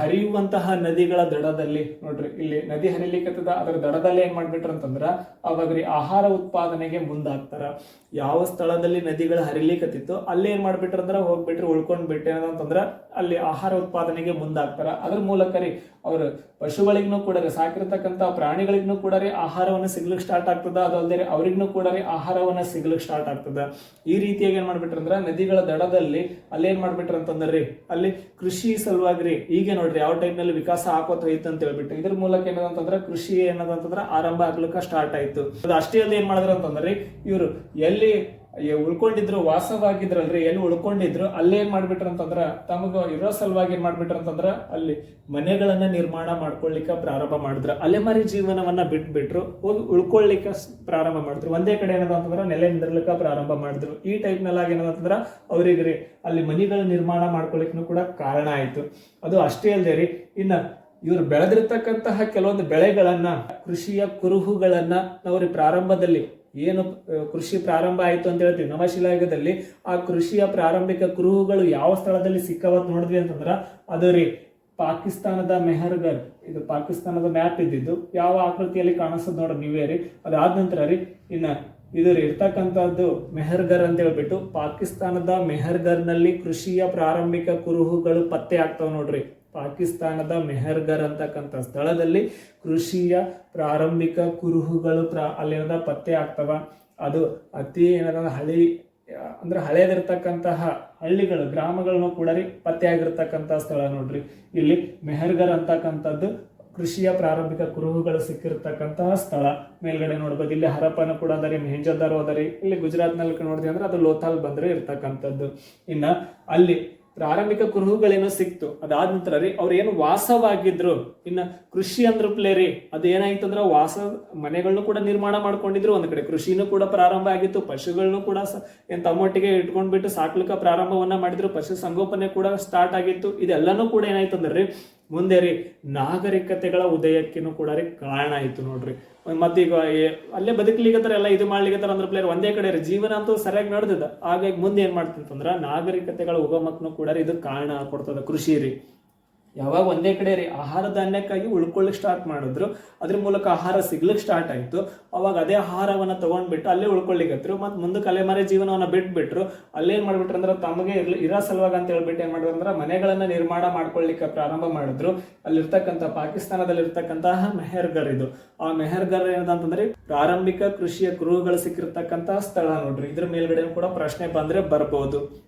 Speaker 1: ಹರಿಯುವಂತಹ ನದಿಗಳ ದಡದಲ್ಲಿ ನೋಡ್ರಿ, ಇಲ್ಲಿ ನದಿ ಹರಿಲಿಕ್ಕತ್ತದ ಅದರ ದಡದಲ್ಲಿ ಏನು ಮಾಡ್ಬಿಟ್ರ ಅಂತಂದ್ರೆ ಅವಾಗ ರೀ ಆಹಾರ ಉತ್ಪಾದನೆಗೆ ಮುಂದಾಗ್ತಾರ. ಯಾವ ಸ್ಥಳದಲ್ಲಿ ನದಿಗಳು ಹರಿಲಿಕ್ಕತ್ತಿತ್ತು ಅಲ್ಲಿ ಏನು ಮಾಡ್ಬಿಟ್ರ ಅಂದ್ರ ಹೋಗ್ಬಿಟ್ರಿ, ಉಳ್ಕೊಂಡು ಬಿಟ್ಟೆ ಅಂತಂದ್ರೆ ಅಲ್ಲಿ ಆಹಾರ ಉತ್ಪಾದನೆಗೆ ಮುಂದಾಗ್ತಾರ. ಅದ್ರ ಮೂಲಕ ರೀ ಅವರು ಪಶುಗಳಿಗೂ ಕೂಡ ರೀ ಸಾಕಿರ್ತಕ್ಕಂಥ ಪ್ರಾಣಿಗಳಿಗೂ ಕೂಡ ರೀ ಆಹಾರವನ್ನ ಸಿಗ್ಲಿಕ್ಕೆ ಸ್ಟಾರ್ಟ್ ಆಗ್ತದ. ಅದಲ್ಲದೆ ಅವ್ರಿಗೂ ಕೂಡ ರೀ ಆಹಾರವನ್ನ ಸಿಗ್ಲಿಕ್ಕೆ ಸ್ಟಾರ್ಟ್ ಆಗ್ತದ. ಈ ರೀತಿಯಾಗಿ ಏನ್ ಮಾಡ್ಬಿಟ್ರ ಅಂದ್ರ ನದಿಗಳ ದಡದಲ್ಲಿ ಅಲ್ಲಿ ಏನ್ ಮಾಡ್ಬಿಟ್ರ ಅಂತಂದ್ರಿ ಅಲ್ಲಿ ಕೃಷಿ ಸಲುವಾಗಿ ರೀ. ಈಗ ನೋಡ್ರಿ ಯಾವ ಟೈಮ್ನಲ್ಲಿ ವಿಕಾಸ ಆಕೋತ ಹೋಯ್ತು ಅಂತ ಹೇಳ್ಬಿಟ್ಟು ಇದ್ರ ಮೂಲಕ ಏನದಂತಂದ್ರ ಕೃಷಿ ಏನದಂತಂದ್ರ ಆರಂಭ ಆಗ್ಲಿಕ್ಕ ಸ್ಟಾರ್ಟ್ ಆಯ್ತು. ಅದು ಅಷ್ಟೇ ಅಲ್ಲದೆ ಏನ್ ಮಾಡಿದ್ರ ಅಂತಂದ್ರಿ ಇವ್ರು ಎಲ್ಲಿ ಉಳ್ಕೊಂಡಿದ್ರು, ವಾಸವಾಗಿದ್ರಲ್ರಿ, ಎಲ್ಲಿ ಉಳ್ಕೊಂಡಿದ್ರು, ಅಲ್ಲೇ ಏನ್ ಮಾಡ್ಬಿಟ್ರ ಅಂತಂದ್ರ, ತಮಗ ಇರೋ ಸಲುವಾಗಿ ಏನ್ ಮಾಡ್ಬಿಟ್ರ ಅಂತಂದ್ರ, ಅಲ್ಲಿ ಮನೆಗಳನ್ನ ನಿರ್ಮಾಣ ಮಾಡ್ಕೊಳ್ಲಿಕ್ಕೆ ಪ್ರಾರಂಭ ಮಾಡಿದ್ರ. ಅಲೆಮಾರಿ ಜೀವನವನ್ನ ಬಿಟ್ಬಿಟ್ರು, ಹೋಗಿ ಉಳ್ಕೊಳ್ಳಿಕ್ಕ ಸ್- ಪ್ರಾರಂಭ ಮಾಡಿದ್ರು. ಒಂದೇ ಕಡೆ ಏನದ ಅಂತಂದ್ರ, ನೆಲೆ ನಿಂದಿರ್ಲಿಕ್ಕ ಪ್ರಾರಂಭ ಮಾಡಿದ್ರು. ಈ ಟೈಪ್ ನಲ್ಲಾಗ ಏನದಂತಂದ್ರ ಅವ್ರಿಗೆ ರೀ ಅಲ್ಲಿ ಮನೆಗಳ ನಿರ್ಮಾಣ ಮಾಡ್ಕೊಳ್ಳಿಕ್ನು ಕೂಡ ಕಾರಣ ಆಯ್ತು. ಅದು ಅಷ್ಟೇ ಅಲ್ಲದೆ ರೀ, ಇನ್ನ ಇವರು ಬೆಳೆದಿರ್ತಕ್ಕಂತಹ ಕೆಲವೊಂದು ಬೆಳೆಗಳನ್ನ, ಕೃಷಿಯ ಕುರುಹುಗಳನ್ನ ನಾವು ಪ್ರಾರಂಭದಲ್ಲಿ ಏನು ಕೃಷಿ ಪ್ರಾರಂಭ ಆಯಿತು ಅಂತ ಹೇಳ್ತೀವಿ. ನವಶಿಲಾಯುಗದಲ್ಲಿ ಆ ಕೃಷಿಯ ಪ್ರಾರಂಭಿಕ ಕುರುಹುಗಳು ಯಾವ ಸ್ಥಳದಲ್ಲಿ ಸಿಕ್ಕವತ್ ನೋಡಿದ್ವಿ ಅಂತಂದ್ರೆ, ಅದು ರೀ ಪಾಕಿಸ್ತಾನದ ಮೆಹರ್ಗರ್ ಇದು ಪಾಕಿಸ್ತಾನದ ಮ್ಯಾಪ್ ಇದ್ದಿದ್ದು, ಯಾವ ಆಕೃತಿಯಲ್ಲಿ ಕಾಣಿಸೋದು ನೋಡ್ರಿ ನೀವೇ ರೀ. ಅದಾದ ನಂತರ ರೀ, ಇನ್ನ ಇದು ಇರ್ತಕ್ಕಂಥದ್ದು ಮೆಹರ್ಗರ್ ಅಂತ ಹೇಳ್ಬಿಟ್ಟು ಪಾಕಿಸ್ತಾನದ ಮೆಹರ್ಗರ್ನಲ್ಲಿ ಕೃಷಿಯ ಪ್ರಾರಂಭಿಕ ಕುರುಹುಗಳು ಪತ್ತೆ ಆಗ್ತಾವೆ ನೋಡ್ರಿ. ಪಾಕಿಸ್ತಾನದ ಮೆಹರ್ಗರ್ ಅಂತಕ್ಕಂಥ ಸ್ಥಳದಲ್ಲಿ ಕೃಷಿಯ ಪ್ರಾರಂಭಿಕ ಕುರುಹುಗಳು ಪ್ರ ಅಲ್ಲಿರದ ಪತ್ತೆ ಆಗ್ತವ. ಅದು ಅತಿ ಏನದ, ಹಳಿ, ಅಂದ್ರೆ ಹಳೇದಿರ್ತಕ್ಕಂತಹ ಹಳ್ಳಿಗಳು ಗ್ರಾಮಗಳನ್ನು ಕೂಡ ಪತ್ತೆ ಆಗಿರ್ತಕ್ಕಂತಹ ಸ್ಥಳ ನೋಡ್ರಿ. ಇಲ್ಲಿ ಮೆಹರ್ಗರ್ ಅಂತಕ್ಕಂಥದ್ದು ಕೃಷಿಯ ಪ್ರಾರಂಭಿಕ ಕುರುಹುಗಳು ಸಿಕ್ಕಿರ್ತಕ್ಕಂತಹ ಸ್ಥಳ. ಮೇಲ್ಗಡೆ ನೋಡ್ಬೋದು, ಇಲ್ಲಿ ಹರಪ್ಪನ ಕೂಡ ಅದರಿ ಮೆಹಂಜದಾರು ಅದರಿ ಇಲ್ಲಿ ಗುಜರಾತ್ನಲ್ಲಿ ನೋಡಿದ್ವಿ ಅಂದ್ರೆ ಅದು ಲೋಥಾಲ್ ಬಂದ್ರೆ ಇರ್ತಕ್ಕಂಥದ್ದು. ಇನ್ನ ಅಲ್ಲಿ ಪ್ರಾರಂಭಿಕ ಕುರುಹುಗಳೇನೋ ಸಿಕ್ತು. ಅದಾದ ನಂತರ ರೀ ಅವ್ರು ಏನು ವಾಸವಾಗಿದ್ರು. ಇನ್ನ ಕೃಷಿ ಅಂದ್ರ ಪ್ಲೇ ರೀ ಅದು ಏನಾಯ್ತು ಅಂದ್ರೆ ವಾಸ ಮನೆಗಳನ್ನು ಕೂಡ ನಿರ್ಮಾಣ ಮಾಡ್ಕೊಂಡಿದ್ರು. ಒಂದ್ ಕಡೆ ಕೃಷಿನೂ ಕೂಡ ಪ್ರಾರಂಭ ಆಗಿತ್ತು. ಪಶುಗಳನ್ನು ಕೂಡ ಏನ್ ತಮ್ಮೊಟ್ಟಿಗೆ ಇಟ್ಕೊಂಡ್ಬಿಟ್ಟು ಸಾಕ್ಲಿಕ್ಕೆ ಪ್ರಾರಂಭವನ್ನ ಮಾಡಿದ್ರು. ಪಶು ಸಂಗೋಪನೆ ಕೂಡ ಸ್ಟಾರ್ಟ್ ಆಗಿತ್ತು. ಇದೆಲ್ಲನೂ ಕೂಡ ಏನಾಯ್ತು ಅಂದ್ರೆ ಮುಂದೆ ರೀ, ನಾಗರಿಕತೆಗಳ ಉದಯಕ್ಕಿನೂ ಕೂಡ ರೀ ಕಾರಣ ಆಯ್ತು ನೋಡ್ರಿ. ಮತ್ತೀಗ ಅಲ್ಲೇ ಬದುಕಲಿಗತ್ತಾರ ಎಲ್ಲ ಇದು ಮಾಡ್ಲಿಕತ್ತಾರ ಅಂದ್ರೆ ಪ್ಲೇಯರ್ ಒಂದೇ ಕಡೆ ರೀ, ಜೀವನ ಅಂತೂ ಸರಿಯಾಗಿ ನಡೆದಿದೆ. ಹಾಗಾಗಿ ಮುಂದೆ ಏನ್ ಮಾಡ್ತಂತಂದ್ರ ನಾಗರಿಕತೆಗಳ ಉಗಮಕ್ಕೂ ಕೂಡ ಇದು ಕಾರಣ ಕೊಡ್ತದ ಕೃಷಿ ರೀ. ಯಾವಾಗ ಒಂದೇ ಕಡೆ ರೀ, ಆಹಾರ ಧಾನ್ಯಕ್ಕಾಗಿ ಉಳ್ಕೊಳ್ಳಿಕ್ ಸ್ಟಾರ್ಟ್ ಮಾಡಿದ್ರು, ಅದ್ರ ಮೂಲಕ ಆಹಾರ ಸಿಗ್ಲಿಕ್ಕೆ ಸ್ಟಾರ್ಟ್ ಆಯ್ತು. ಅವಾಗ ಅದೇ ಆಹಾರವನ್ನ ತಗೊಂಡ್ಬಿಟ್ಟು ಅಲ್ಲೇ ಉಳ್ಕೊಳ್ಳಿಕತ್ರು. ಮತ್ತೆ ಮುಂದೆ ಅಲೆಮಾರಿ ಜೀವನವನ್ನ ಬಿಟ್ಬಿಟ್ರು. ಅಲ್ಲೇನು ಮಾಡ್ಬಿಟ್ರು ಅಂದ್ರೆ ತಮಗೆ ಇರ್ಲಿ, ಇರೋ ಸಲುವಾಗಿ ಅಂತ ಹೇಳ್ಬಿಟ್ಟು ಏನು ಮಾಡಿದ್ರು ಅಂದ್ರೆ ಮನೆಗಳನ್ನ ನಿರ್ಮಾಣ ಮಾಡ್ಕೊಳ್ಳಿಕ್ಕೆ ಪ್ರಾರಂಭ ಮಾಡಿದ್ರು. ಅಲ್ಲಿರ್ತಕ್ಕಂಥ ಪಾಕಿಸ್ತಾನದಲ್ಲಿರ್ತಕ್ಕಂತಹ ಮೆಹರ್ಗರ್ ಇದು. ಆ ಮೆಹರ್ಗರ್ ಏನದಂತಂದ್ರೆ ಪ್ರಾರಂಭಿಕ ಕೃಷಿಯ ಕುರುಹುಗಳು ಸಿಕ್ಕಿರ್ತಕ್ಕಂತಹ ಸ್ಥಳ ನೋಡ್ರಿ. ಇದ್ರ ಮೇಲ್ಗಡೆ ಕೂಡ ಪ್ರಶ್ನೆ ಬಂದ್ರೆ ಬರ್ಬೋದು.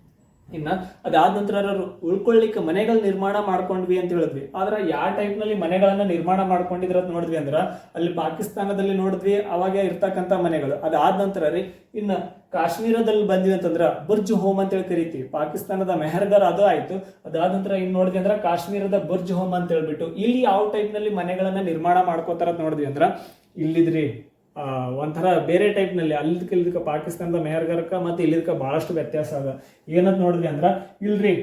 Speaker 1: ಇನ್ನ ಅದಾದ ನಂತರ ಅವರು ಉಳ್ಕೊಳ್ಳಿಕ್ಕೆ ಮನೆಗಳ ನಿರ್ಮಾಣ ಮಾಡ್ಕೊಂಡ್ವಿ ಅಂತ ಹೇಳಿದ್ವಿ. ಆದ್ರೆ ಯಾವ ಟೈಪ್ನಲ್ಲಿ ಮನೆಗಳನ್ನ ನಿರ್ಮಾಣ ಮಾಡ್ಕೊಂಡಿದ್ರ ನೋಡಿದ್ವಿ ಅಂದ್ರ ಅಲ್ಲಿ ಪಾಕಿಸ್ತಾನದಲ್ಲಿ ನೋಡಿದ್ವಿ, ಅವಾಗ ಇರ್ತಕ್ಕಂಥ ಮನೆಗಳು. ಅದಾದ ನಂತರ ರೀ ಇನ್ನ ಕಾಶ್ಮೀರದಲ್ಲಿ ಬಂದ್ವಿ ಅಂತಂದ್ರ ಬುರ್ಜ್ ಹೋಮ್ ಅಂತ ಹೇಳಿ ಕರಿತೀವಿ. ಪಾಕಿಸ್ತಾನದ ಮೆಹರ್ಗರ್ ಅದು ಆಯ್ತು. ಅದಾದ ನಂತರ ಇನ್ ನೋಡಿದ್ವಿ ಅಂದ್ರೆ ಕಾಶ್ಮೀರದ ಬುರ್ಜ್ ಹೋಮ್ ಅಂತ ಹೇಳ್ಬಿಟ್ಟು ಇಲ್ಲಿ ಯಾವ ಟೈಪ್ನಲ್ಲಿ ಮನೆಗಳನ್ನ ನಿರ್ಮಾಣ ಮಾಡ್ಕೋತಾರ ನೋಡಿದ್ವಿ ಅಂದ್ರ ಇಲ್ಲಿದ್ರಿ ಒಂಥರ ಬೇರೆ ಟೈಪ್ನಲ್ಲಿ ಇಲ್ಲಿದಕ್ಕೆ ಇಲ್ಲಿದ್ಕ ಪಾಕಿಸ್ತಾನದ ಮೇಯರ್ಗರ್ಕ ಮತ್ತೆ ಇಲ್ಲಿದಕ್ಕೆ ಬಹಳಷ್ಟು ವ್ಯತ್ಯಾಸ ಅದ. ಏನಂತ ನೋಡಿದ್ವಿ ಅಂದ್ರೆ, ಇಲ್ರಿ,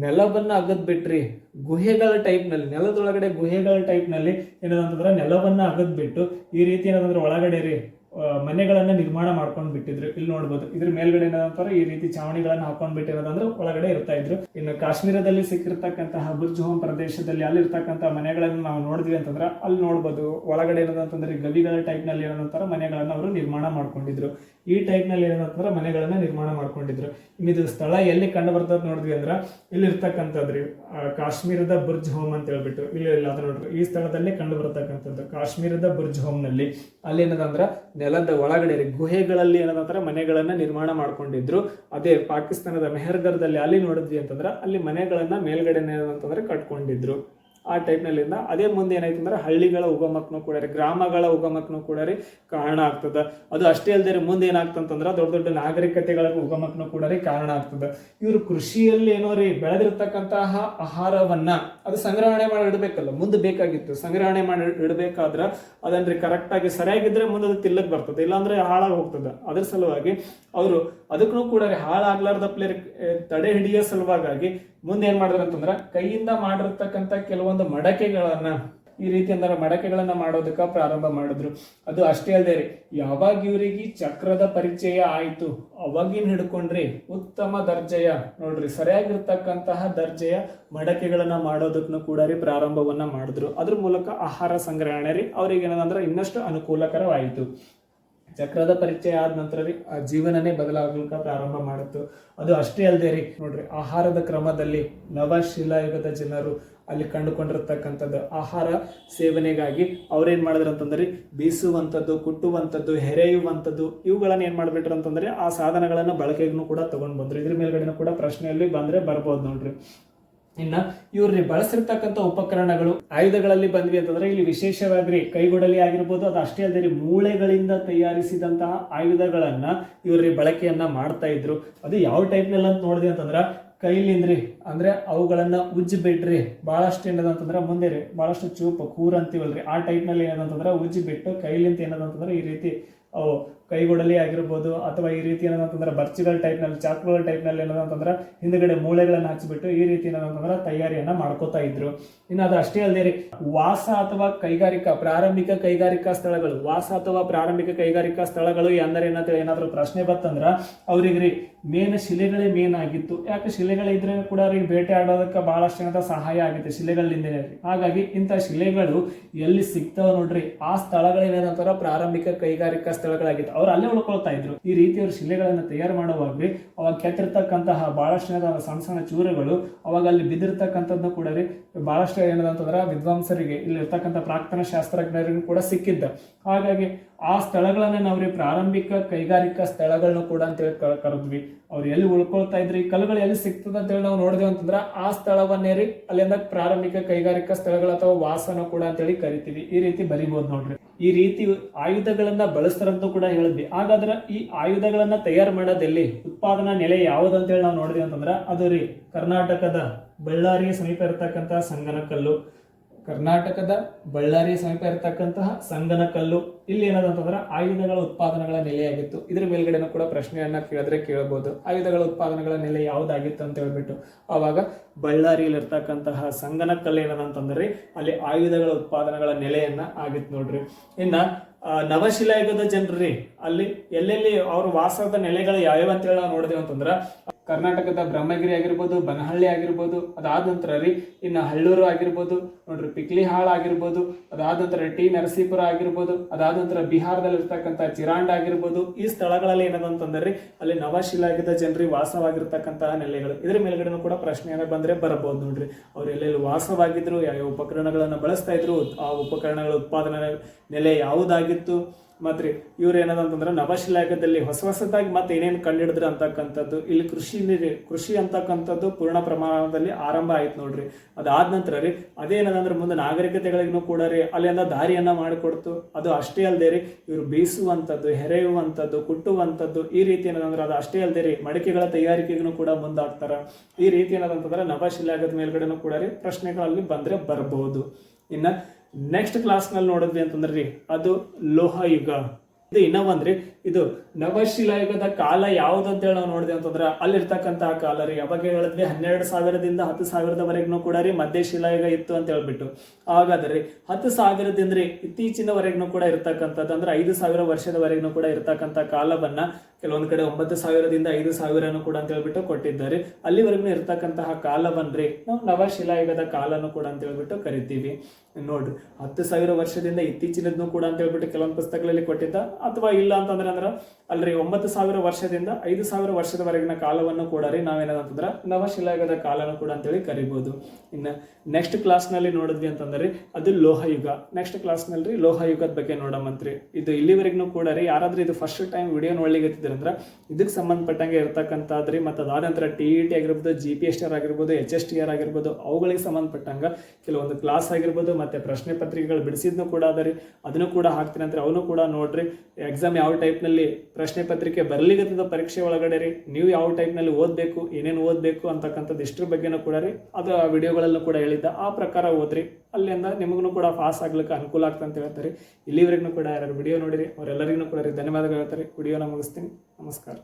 Speaker 1: ನೆಲವನ್ನು ಅಗದ್ ಬಿಟ್ರಿ ಗುಹೆಗಳ ಟೈಪ್ನಲ್ಲಿ ನೆಲದೊಳಗಡೆ ಗುಹೆಗಳ ಟೈಪ್ನಲ್ಲಿ ನೆಲವನ್ನು ಅಗದ್ ಬಿಟ್ಟು ಈ ರೀತಿ ಏನದಂದ್ರೆ ಒಳಗಡೆ ರೀ ಮನೆಗಳನ್ನ ನಿರ್ಮಾಣ ಮಾಡ್ಕೊಂಡ್ ಬಿಟ್ಟಿದ್ರು. ಇಲ್ಲಿ ನೋಡ್ಬೋದು ಇದ್ರ ಮೇಲ್ಗಡೆ ಏನಂತಾರೆ, ಈ ರೀತಿ ಚಾವಣಿಗಳನ್ನ ಹಾಕೊಂಡ್ ಬಿಟ್ಟಿರೋದಂದ್ರೆ ಒಳಗಡೆ ಇರ್ತಾ ಇದ್ರು. ಇನ್ನು ಕಾಶ್ಮೀರದಲ್ಲಿ ಸಿಕ್ಕಿರ್ತಕ್ಕಂತಹ ಬುರ್ಜ್ ಹೋಮ್ ಪ್ರದೇಶದಲ್ಲಿ ಅಲ್ಲಿ ಇರ್ತಕ್ಕಂತ ಮನೆಗಳನ್ನ ನಾವು ನೋಡಿದ್ವಿ ಅಂತಂದ್ರೆ ಅಲ್ಲಿ ನೋಡ್ಬೋದು ಒಳಗಡೆ ಏನದಂತಂದ್ರೆ ಗವಿಗಳ ಟೈಪ್ನಲ್ಲಿ ಏನಂತಾರೆ ಮನೆಗಳನ್ನ ಅವರು ನಿರ್ಮಾಣ ಮಾಡ್ಕೊಂಡಿದ್ರು. ಈ ಟೈಪ್ನಲ್ಲಿ ಏನಂತಂದ್ರೆ ಮನೆಗಳನ್ನ ನಿರ್ಮಾಣ ಮಾಡ್ಕೊಂಡಿದ್ರು. ಇದು ಸ್ಥಳ ಎಲ್ಲಿ ಕಂಡು ಬರ್ತದ ನೋಡಿದ್ವಿ ಅಂದ್ರ ಇಲ್ಲಿ ಇರ್ತಕ್ಕಂಥದ್ರಿ ಕಾಶ್ಮೀರದ ಬುರ್ಜ್ ಹೋಮ್ ಅಂತ ಹೇಳ್ಬಿಟ್ಟು. ಇಲ್ಲಿ ಇಲ್ಲ ನೋಡ್ರಿ, ಈ ಸ್ಥಳದಲ್ಲಿ ಕಂಡು ಬರ್ತಕ್ಕಂಥದ್ದು ಕಾಶ್ಮೀರದ ಬುರ್ಜ್ ಹೋಮ್ನಲ್ಲಿ ಅಲ್ಲಿ ಏನದಂದ್ರ ನೆಲದ ಒಳಗಡೆ ಗುಹೆಗಳಲ್ಲಿ ಏನದಂದ್ರೆ ಮನೆಗಳನ್ನು ನಿರ್ಮಾಣ ಮಾಡ್ಕೊಂಡಿದ್ರು. ಅದೇ ಪಾಕಿಸ್ತಾನದ ಮೆಹರ್ಗರ್ದಲ್ಲಿ ಅಲ್ಲಿ ನೋಡಿದ್ವಿ ಅಂತಂದ್ರೆ ಅಲ್ಲಿ ಮನೆಗಳನ್ನು ಮೇಲ್ಗಡೆ ಏನಂತಂದ್ರೆ ಕಟ್ಕೊಂಡಿದ್ರು. ಆ ಟೈಪ್ನಲ್ಲಿಂದ. ಅದೇ ಮುಂದೆ ಏನಾಯ್ತು ಅಂದ್ರೆ ಹಳ್ಳಿಗಳ ಉಗಮಕ್ಕೂ ಕೂಡ ರೀ, ಗ್ರಾಮಗಳ ಉಗಮಕ್ಕೂ ಕೂಡ ರೀ ಕಾರಣ ಆಗ್ತದ. ಅದು ಅಷ್ಟೇ ಅಲ್ಲದೆ ರೀ ಮುಂದೆ ಏನಾಗ್ತಂತಂದ್ರೆ ದೊಡ್ಡ ದೊಡ್ಡ ನಾಗರಿಕತೆಗಳ ಉಗಮಕ್ಕೂ ಕೂಡ ರೀ ಕಾರಣ ಆಗ್ತದ. ಇವರು ಕೃಷಿಯಲ್ಲಿ ಏನೋ ರೀ ಬೆಳೆದಿರ್ತಕ್ಕಂತಹ ಆಹಾರವನ್ನ ಅದು ಸಂಗ್ರಹಣೆ ಮಾಡಿ ಇಡಬೇಕಲ್ಲ ಮುಂದೆ ಬೇಕಾಗಿತ್ತು. ಸಂಗ್ರಹಣೆ ಮಾಡಿ ಇಡಬೇಕಾದ್ರೆ ಅದನ್ನ ಕರೆಕ್ಟ್ ಆಗಿ ಸರಿಯಾಗಿದ್ರೆ ಮುಂದೆ ಅದು ತಿಲ್ಲಕ್ ಬರ್ತದೆ, ಇಲ್ಲಾಂದ್ರೆ ಹಾಳಾಗಿ ಹೋಗ್ತದ. ಅದ್ರ ಸಲುವಾಗಿ ಅವರು ಅದಕ್ಕೂ ಕೂಡ ಹಾಳಾಗ್ಲಾರ್ದ ಪ್ಲೇರ್ ತಡೆ ಹಿಡಿಯೋ ಸಲುವಾಗಿ ಮುಂದೆ ಏನ್ ಮಾಡಿದ್ರು ಅಂತಂದ್ರ ಕೈಯಿಂದ ಮಾಡಿರ್ತಕ್ಕಂಥ ಕೆಲವೊಂದು ಮಡಕೆಗಳನ್ನ, ಈ ರೀತಿ ಅಂದ್ರೆ ಮಡಕೆಗಳನ್ನ ಮಾಡೋದಕ್ಕ ಪ್ರಾರಂಭ ಮಾಡಿದ್ರು. ಅದು ಅಷ್ಟೇ ಅಲ್ಲದೆ ರೀ, ಯಾವಾಗ ಇವರಿಗೆ ಚಕ್ರದ ಪರಿಚಯ ಆಯಿತು, ಅವಾಗಿನ ಹಿಡ್ಕೊಂಡ್ರಿ ಉತ್ತಮ ದರ್ಜೆಯ, ನೋಡ್ರಿ ಸರಿಯಾಗಿರ್ತಕ್ಕಂತಹ ದರ್ಜೆಯ ಮಡಕೆಗಳನ್ನ ಮಾಡೋದಕ್ಕೂ ಕೂಡ ರೀ ಪ್ರಾರಂಭವನ್ನ ಮಾಡಿದ್ರು. ಅದ್ರ ಮೂಲಕ ಆಹಾರ ಸಂಗ್ರಹಣೆ ರೀ ಅವ್ರಿಗೆ ಏನಂದ್ರೆ ಇನ್ನಷ್ಟು ಅನುಕೂಲಕರವಾಯಿತು. ಚಕ್ರದ ಪರಿಚಯ ಆದ ನಂತರ ರೀ ಆ ಜೀವನನೇ ಬದಲಾಗಲಿಕ್ಕೆ ಪ್ರಾರಂಭ ಮಾಡುತ್ತೆ. ಅದು ಅಷ್ಟೇ ಅಲ್ಲದೆ ರೀ, ನೋಡ್ರಿ, ಆಹಾರದ ಕ್ರಮದಲ್ಲಿ ನವಶಿಲಾಯುಗದ ಜನರು ಅಲ್ಲಿ ಕಂಡುಕೊಂಡಿರ್ತಕ್ಕಂಥದ್ದು. ಆಹಾರ ಸೇವನೆಗಾಗಿ ಅವ್ರೇನು ಮಾಡಿದ್ರು ಅಂತಂದ್ರೆ, ಬೀಸುವಂಥದ್ದು, ಕುಟ್ಟುವಂಥದ್ದು, ಹೆರೆಯುವಂಥದ್ದು, ಇವುಗಳನ್ನು ಏನು ಮಾಡ್ಬಿಟ್ರು ಅಂತಂದ್ರೆ, ಆ ಸಾಧನಗಳನ್ನು ಬಳಕೆಗೂ ಕೂಡ ತಗೊಂಡ್ ಬಂದ್ರು. ಇದ್ರ ಮೇಲ್ಗಡೆನೂ ಕೂಡ ಪ್ರಶ್ನೆಯಲ್ಲಿ ಬಂದ್ರೆ ಬರ್ಬೋದು ನೋಡ್ರಿ. ಇನ್ನ ಇವ್ರಿ ಬಳಸಿರ್ತಕ್ಕಂಥ ಉಪಕರಣಗಳು ಆಯುಧಗಳಲ್ಲಿ ಬಂದ್ವಿ ಅಂತಂದ್ರೆ ಇಲ್ಲಿ ವಿಶೇಷವಾಗಿ ಕೈಗೊಡಲಿ ಆಗಿರ್ಬೋದು, ಅದು ಅಷ್ಟೇ ಅಲ್ಲದೆ ಮೂಳೆಗಳಿಂದ ತಯಾರಿಸಿದಂತಹ ಆಯುಧಗಳನ್ನ ಇವ್ರಿ ಬಳಕೆಯನ್ನ ಮಾಡ್ತಾ ಇದ್ರು. ಅದು ಯಾವ ಟೈಪ್ನಲ್ಲಿ ಅಂತ ನೋಡಿದ್ವಿ ಅಂತಂದ್ರೆ ಕೈಲಿಂದ್ರಿ ಅಂದ್ರೆ ಅವುಗಳನ್ನ ಉಜ್ಜಿ ಬಿಟ್ರಿ ಬಹಳಷ್ಟು ಏನದಂತಂದ್ರ ಮುಂದೆ ರೀ ಬಹಳಷ್ಟು ಚೂಪು, ಕೂರ್ ಅಂತೀವಲ್ರಿ, ಆ ಟೈಪ್ನಲ್ಲಿ ಏನದಂತಂದ್ರೆ ಉಜ್ಜಿ ಬಿಟ್ಟು ಕೈಲಿಂತ ಏನದಂತಂದ್ರ ಈ ರೀತಿ ಅವು ಕೈಗೊಡಲಿ ಆಗಿರ್ಬೋದು ಅಥವಾ ಈ ರೀತಿ ಏನಂತಂದ್ರೆ ಬರ್ಚಿಗಳ ಟೈಪ್ನಲ್ಲಿ ಚಾಕುಗಳ ಟೈಪ್ನಲ್ಲಿ ಏನಂತಂದ್ರೆ ಹಿಂದ್ಗಡೆ ಮೂಳೆಗಳನ್ನು ಹಚ್ಚಿಬಿಟ್ಟು ಈ ರೀತಿ ಏನಂತಂದ್ರೆ ತಯಾರಿಯನ್ನ ಮಾಡ್ಕೋತಾ ಇದ್ರು. ಇನ್ನು ಅದು ಅಷ್ಟೇ ಅಲ್ಲದೆ ರೀ, ವಾಸ ಅಥವಾ ಕೈಗಾರಿಕಾ, ಪ್ರಾರಂಭಿಕ ಕೈಗಾರಿಕಾ ಸ್ಥಳಗಳು, ವಾಸ ಅಥವಾ ಪ್ರಾರಂಭಿಕ ಕೈಗಾರಿಕಾ ಸ್ಥಳಗಳು ಎಂದರೆ ಏನಂತೇಳಿ ಏನಾದರೂ ಪ್ರಶ್ನೆ ಬಂತಂದ್ರೆ ಅವ್ರಿಗೆ ರೀ, ಮೇನ್ ಶಿಲೆಗಳೇ ಮೇನ್ ಆಗಿತ್ತು. ಯಾಕೆ ಶಿಲೆಗಳಿದ್ರೆ ಕೂಡ ಅವ್ರಿಗೆ ಬೇಟೆ ಆಡೋದಕ್ಕೆ ಬಹಳಷ್ಟು ಏನಂತ ಸಹಾಯ ಆಗುತ್ತೆ ಶಿಲೆಗಳಿಂದ ಹಾಗಾಗಿ ಇಂಥ ಶಿಲೆಗಳು ಎಲ್ಲಿ ಸಿಗ್ತಾವೆ ನೋಡ್ರಿ, ಆ ಸ್ಥಳಗಳೇನಂತಾರ ಪ್ರಾರಂಭಿಕ ಕೈಗಾರಿಕಾ ಸ್ಥಳಗಳಾಗಿತ್ತು. ಅವ್ರು ಅಲ್ಲೇ ಉಳ್ಕೊಳ್ತಾ ಇದ್ರು. ಈ ರೀತಿ ಶಿಲೆಗಳನ್ನು ತಯಾರು ಮಾಡುವಾಗ್ರಿ ಅವಾಗ ಕೆತ್ತಿರ್ತಕ್ಕಂತಹ ಬಹಳಷ್ಟು ಏನಾದ ಸಣ್ಣ ಸಣ್ಣ ಚೂರುಗಳು ಅವಾಗ ಅಲ್ಲಿ ಬಿದ್ದಿರ್ತಕ್ಕಂಥದ್ದು ಕೂಡ ರೀ, ಬಹಳಷ್ಟು ಏನದಂತಂದ್ರೆ ವಿದ್ವಾಂಸರಿಗೆ ಇಲ್ಲಿ ಇರ್ತಕ್ಕಂಥ ಪ್ರಾಕ್ತನ ಶಾಸ್ತ್ರಜ್ಞರಿಗೂ ಕೂಡ ಸಿಕ್ಕಿದ್ದ. ಹಾಗಾಗಿ ಆ ಸ್ಥಳಗಳನ್ನು ನಾವು ರೀ ಪ್ರಾರಂಭಿಕ ಕೈಗಾರಿಕಾ ಸ್ಥಳಗಳನ್ನು ಕೂಡ ಅಂತೇಳಿ ಹೇಳಿ ಕರೆದ್ವಿ. ಅವ್ರು ಎಲ್ಲಿ ಉಳ್ಕೊಳ್ತಾ ಇದ್ರಿ ಕಲ್ಲುಗಳು ಎಲ್ಲಿ ಸಿಗ್ತದ ಅಂತೇಳಿ ನಾವು ನೋಡಿದ್ವಿ ಅಂತಂದ್ರೆ ಆ ಸ್ಥಳವನ್ನೇ ರೀ ಅಲ್ಲಿಂದ ಪ್ರಾರಂಭಿಕ ಕೈಗಾರಿಕಾ ಸ್ಥಳಗಳು ಅಥವಾ ವಾಸನ ಕೂಡ ಅಂತೇಳಿ ಕರಿತೀವಿ. ಈ ರೀತಿ ಬರಿಬಹುದು ನೋಡ್ರಿ. ಈ ರೀತಿ ಆಯುಧಗಳನ್ನ ಬಳಸ್ತಾರಂತ ಕೂಡ ಹೇಳಿದ್ವಿ ಹಾಗಾದ್ರೆ ಈ ಆಯುಧಗಳನ್ನ ತಯಾರು ಮಾಡೋದೆಲ್ಲಿ? ಉತ್ಪಾದನಾ ನೆಲೆ ಯಾವ್ದಂತೇಳಿ ನಾವು ನೋಡಿದ್ವಿ ಅಂತಂದ್ರೆ, ಅದು ರೀ ಕರ್ನಾಟಕದ ಬಳ್ಳಾರಿಗೆ ಸಮೀಪ ಇರತಕ್ಕಂತ ಸಂಗನಕಲ್ಲು. ಕರ್ನಾಟಕದ ಬಳ್ಳಾರಿ ಸಮೀಪ ಇರತಕ್ಕಂತಹ ಸಂಗನಕಲ್ಲು, ಇಲ್ಲಿ ಏನದಂತಂದ್ರೆ ಆಯುಧಗಳ ಉತ್ಪಾದನೆಗಳ ನೆಲೆಯಾಗಿತ್ತು ಇದ್ರ ಮೇಲ್ಗಡೆನೂ ಕೂಡ ಪ್ರಶ್ನೆಯನ್ನ ಕೇಳಿದ್ರೆ ಕೇಳಬಹುದು ಆಯುಧಗಳ ಉತ್ಪಾದನೆಗಳ ನೆಲೆ ಯಾವ್ದಾಗಿತ್ತು ಅಂತ ಹೇಳ್ಬಿಟ್ಟು. ಅವಾಗ ಬಳ್ಳಾರಿಯಲ್ಲಿ ಇರ್ತಕ್ಕಂತಹ ಸಂಗನಕಲ್ಲು ಏನದಂತಂದ್ರೆ, ಅಲ್ಲಿ ಆಯುಧಗಳ ಉತ್ಪಾದನೆಗಳ ನೆಲೆಯನ್ನ ಆಗಿತ್ತು ನೋಡ್ರಿ. ಇನ್ನ ನವಶಿಲಾಯುಗದ ಜನರಿ, ಅಲ್ಲಿ ಎಲ್ಲೆಲ್ಲಿ ಅವ್ರ ವಾಸದ ನೆಲೆಗಳು ಯಾವ್ಯಾವ ಅಂತೇಳಿ ನಾವು ನೋಡಿದೆ ಅಂತಂದ್ರ ಕರ್ನಾಟಕದ ಬ್ರಹ್ಮಗಿರಿ ಆಗಿರ್ಬೋದು, ಬನಹಳ್ಳಿ ಆಗಿರ್ಬೋದು, ಅದಾದ ನಂತರ ರೀ ಇನ್ನು ಹಳ್ಳೂರು ಆಗಿರ್ಬೋದು, ನೋಡ್ರಿ ಪಿಕ್ಲಿಹಾಳ್ ಆಗಿರ್ಬೋದು, ಅದಾದ ನಂತರ ಟಿ ನರಸೀಪುರ ಆಗಿರ್ಬೋದು, ಅದಾದ ನಂತರ ಬಿಹಾರದಲ್ಲಿ ಇರ್ತಕ್ಕಂಥ ಚಿರಾಂಡ್ ಆಗಿರ್ಬೋದು, ಈ ಸ್ಥಳಗಳಲ್ಲಿ ಏನದಂತಂದ್ರೆ ಅಲ್ಲಿ ನವಶಿಲಾಗಿದ್ದ ಜನರಿಗೆ ವಾಸವಾಗಿರ್ತಕ್ಕಂತಹ ನೆಲೆಗಳು. ಇದ್ರ ಮೇಲ್ಗಡೆನೂ ಕೂಡ ಪ್ರಶ್ನೆಯನ್ನು ಬಂದ್ರೆ ಬರಬಹುದು ನೋಡ್ರಿ. ಅವ್ರು ಎಲ್ಲೆಲ್ಲಿ ವಾಸವಾಗಿದ್ರು ಯಾವ ಉಪಕರಣಗಳನ್ನು ಬಳಸ್ತಾ ಇದ್ರು, ಆ ಉಪಕರಣಗಳ ಉತ್ಪಾದನೆ ನೆಲೆ ಯಾವುದಾಗಿತ್ತು ಮತ್ರಿ, ಇವ್ರು ಏನದಂತಂದ್ರೆ ನವಶಿಲಾಗದಲ್ಲಿ ಹೊಸ ಹೊಸದಾಗಿ ಮತ್ತೆ ಏನೇನು ಕಂಡಿಡಿದ್ರು ಅಂತಕ್ಕಂಥದ್ದು, ಇಲ್ಲಿ ಕೃಷಿ ಕೃಷಿ ಅಂತಕ್ಕಂಥದ್ದು ಪೂರ್ಣ ಪ್ರಮಾಣದಲ್ಲಿ ಆರಂಭ ಆಯ್ತು ನೋಡ್ರಿ. ಅದಾದ ನಂತರ ರೀ, ಅದೇನದಂದ್ರೆ ಮುಂದೆ ನಾಗರಿಕತೆಗಳಿಗೂ ಕೂಡ ರೀ, ಅಲ್ಲಿಂದ ದಾರಿಯನ್ನ ಮಾಡಿಕೊಡ್ತು. ಅದು ಅಷ್ಟೇ ಅಲ್ಲದೆ ರೀ, ಇವ್ರು ಬೀಸುವಂಥದ್ದು, ಹೆರೆಯುವಂಥದ್ದು, ಕುಟ್ಟುವಂಥದ್ದು, ಈ ರೀತಿ ಏನದಂದ್ರೆ ಅದು ಅಷ್ಟೇ ಅಲ್ಲದೆ ರೀ, ಮಡಿಕೆಗಳ ತಯಾರಿಕೆಗೂ ಕೂಡ ಮುಂದಾಗ್ತಾರ. ಈ ರೀತಿ ಏನದಂತಂದ್ರೆ ನವಶಿಲಾಗದ ಮೇಲ್ಗಡೆನೂ ಕೂಡ ರೀ ಪ್ರಶ್ನೆಗಳಲ್ಲಿ ಬಂದ್ರೆ ಬರಬಹುದು ಇನ್ನ ನೆಕ್ಸ್ಟ್ ಕ್ಲಾಸ್ನಲ್ಲಿ ನೋಡಿದ್ವಿ ಅಂತಂದ್ರೆ ರೀ ಅದು ಲೋಹಯುಗ. ಇದು ಇನ್ನೊಂದ್ರಿ ಇದು ನವಶಿಲಾಯುಗದ ಕಾಲ ಯಾವ್ದು ಅಂತೇಳಿ ನಾವು ನೋಡಿದೆ ಅಂತಂದ್ರೆ ಅಲ್ಲಿರ್ತಕ್ಕಂತಹ ಕಾಲ ರೀ. ಯಾವಾಗ ಹೇಳಿದ್ವಿ ಹನ್ನೆರಡು ಸಾವಿರದಿಂದ ಹತ್ತು ಸಾವಿರದವರೆಗೂ ಕೂಡ ರೀ ಮಧ್ಯ ಶಿಲಾಯುಗ ಇತ್ತು ಅಂತ ಹೇಳ್ಬಿಟ್ಟು. ಹಾಗಾದ್ರೆ ಹತ್ತು ಸಾವಿರದಿಂದ ರೀ ಇತ್ತೀಚಿನವರೆಗೂ ಕೂಡ ಇರ್ತಕ್ಕಂಥದ್ದು ಅಂದ್ರೆ ಐದು ಸಾವಿರ ವರ್ಷದವರೆಗೂ ಕೂಡ ಇರ್ತಕ್ಕಂಥ ಕಾಲವನ್ನ ಕೆಲವೊಂದು ಕಡೆ ಒಂಬತ್ತು ಸಾವಿರದಿಂದ ಐದು ಸಾವಿರನೂ ಕೂಡ ಅಂತ ಹೇಳ್ಬಿಟ್ಟು ಕೊಟ್ಟಿದ್ದಾರೆ. ಅಲ್ಲಿವರೆಗೂ ಇರ್ತಕ್ಕಂತಹ ಕಾಲವನ್ರಿ ನಾವು ನವಶಿಲಾಯುಗದ ಕಾಲನು ಕೂಡ ಅಂತ ಹೇಳ್ಬಿಟ್ಟು ಕರಿತೀವಿ. ನೋಡ್ರಿ, ಹತ್ತು ಸಾವಿರ ವರ್ಷದಿಂದ ಇತ್ತೀಚಿನದ್ನು ಕೂಡ ಅಂತ ಹೇಳ್ಬಿಟ್ಟು ಕೆಲವೊಂದು ಪುಸ್ತಕಗಳಲ್ಲಿ ಕೊಟ್ಟಿದ್ದ. ಅಥವಾ ಇಲ್ಲ ಅಂತಂದ್ರೆ ಅಂದ್ರ ಅಲ್ರಿ, ಒಂಬತ್ತು ಸಾವಿರ ವರ್ಷದಿಂದ ಐದು ಸಾವಿರ ವರ್ಷದವರೆಗಿನ ಕಾಲವನ್ನು ಕೂಡ ರೀ ನಾವೇನಂತಂದ್ರ ನವಶಿಲಾಯುಗದ ಕಾಲನ ಕೂಡ ಅಂತೇಳಿ ಕರಿಬಹುದು ಇನ್ನ ನೆಕ್ಸ್ಟ್ ಕ್ಲಾಸ್ನಲ್ಲಿ ನೋಡಿದ್ವಿ ಅಂತಂದ್ರೆ ಅದು ಲೋಹಯುಗ. ನೆಕ್ಸ್ಟ್ ಕ್ಲಾಸ್ನಲ್ಲಿ ಲೋಹಯುಗದ ಬಗ್ಗೆ ನೋಡಮಂತ್ರಿ ಇದು ಇಲ್ಲಿವರೆಗೂ ಕೂಡ ರೀ, ಯಾರಾದ್ರೂ ಇದು ಫಸ್ಟ್ ಟೈಮ್ ವಿಡಿಯೋ ನೋಡ್ಲಿಕ್ಕೆ ಇದಕ್ಕೆ ಸಂಬಂಧಪಟ್ಟಂಗೆ ಇರ್ತಕ್ಕಂಥದ್ರಿ ಮತ್ತು ಅದಾದ ನಂತರ ಟಿ ಇ ಟಿ ಆಗಿರ್ಬೋದು G P S T R ಆಗಿರ್ಬೋದು ಎಚ್ ಎಸ್ ಟಿ ಆರ್ ಆಗಿರ್ಬೋದು, ಅವುಗಳಿಗೆ ಸಂಬಂಧಪಟ್ಟಂಗ ಕೆಲವೊಂದು ಕ್ಲಾಸ್ ಆಗಿರ್ಬೋದು, ಮತ್ತೆ ಪ್ರಶ್ನೆ ಪತ್ರಿಕೆಗಳು ಬಿಡಿಸಿದ್ನು ಕೂಡ ಅದ ರೀ. ಅದನ್ನು ಕೂಡ ಹಾಕ್ತೀನಿ ಅಂದ್ರೆ ಅವನು ಕೂಡ ನೋಡ್ರಿ ಎಕ್ಸಾಮ್ ಯಾವ ಟೈಪ್ನಲ್ಲಿ ಪ್ರಶ್ನೆ ಪತ್ರಿಕೆ ಬರ್ಲಿಗತ್ತದ ಪರೀಕ್ಷೆ ಒಳಗಡೆ ರೀ. ನೀವು ಯಾವ ಟೈಪ್ನಲ್ಲಿ ಓದಬೇಕು, ಏನೇನು ಓದಬೇಕು ಅಂತಕ್ಕಂಥದ್ದು ಇಷ್ಟ್ರ ಬಗ್ಗೆನೂ ಕೂಡ ರೀ. ಅದು ಆ ವಿಡಿಯೋಗಳಲ್ಲೂ ಕೂಡ ಹೇಳಿದ್ದ. ಆ ಪ್ರಕಾರ ಓದ್ರಿ. ಅಲ್ಲಿಂದ ನಿಮಗೂ ಕೂಡ ಪಾಸ್ ಆಗ್ಲಿಕ್ಕೆ ಅನುಕೂಲ ಆಗ್ತದೆ ಅಂತ ಹೇಳ್ತಾರೆ ಇಲ್ಲಿವರೆಗೂ ಕೂಡ ಯಾರು ವಿಡಿಯೋ ನೋಡಿರಿ, ಅವರೆಲ್ಲರಿಗೂ ಕೂಡ ರೀ ಧನ್ಯವಾದಗಳು ಹೇಳ್ತಾರೆ ವಿಡಿಯೋನ ಮುಗಿಸ್ತೀನಿ. ನಮಸ್ಕಾರ.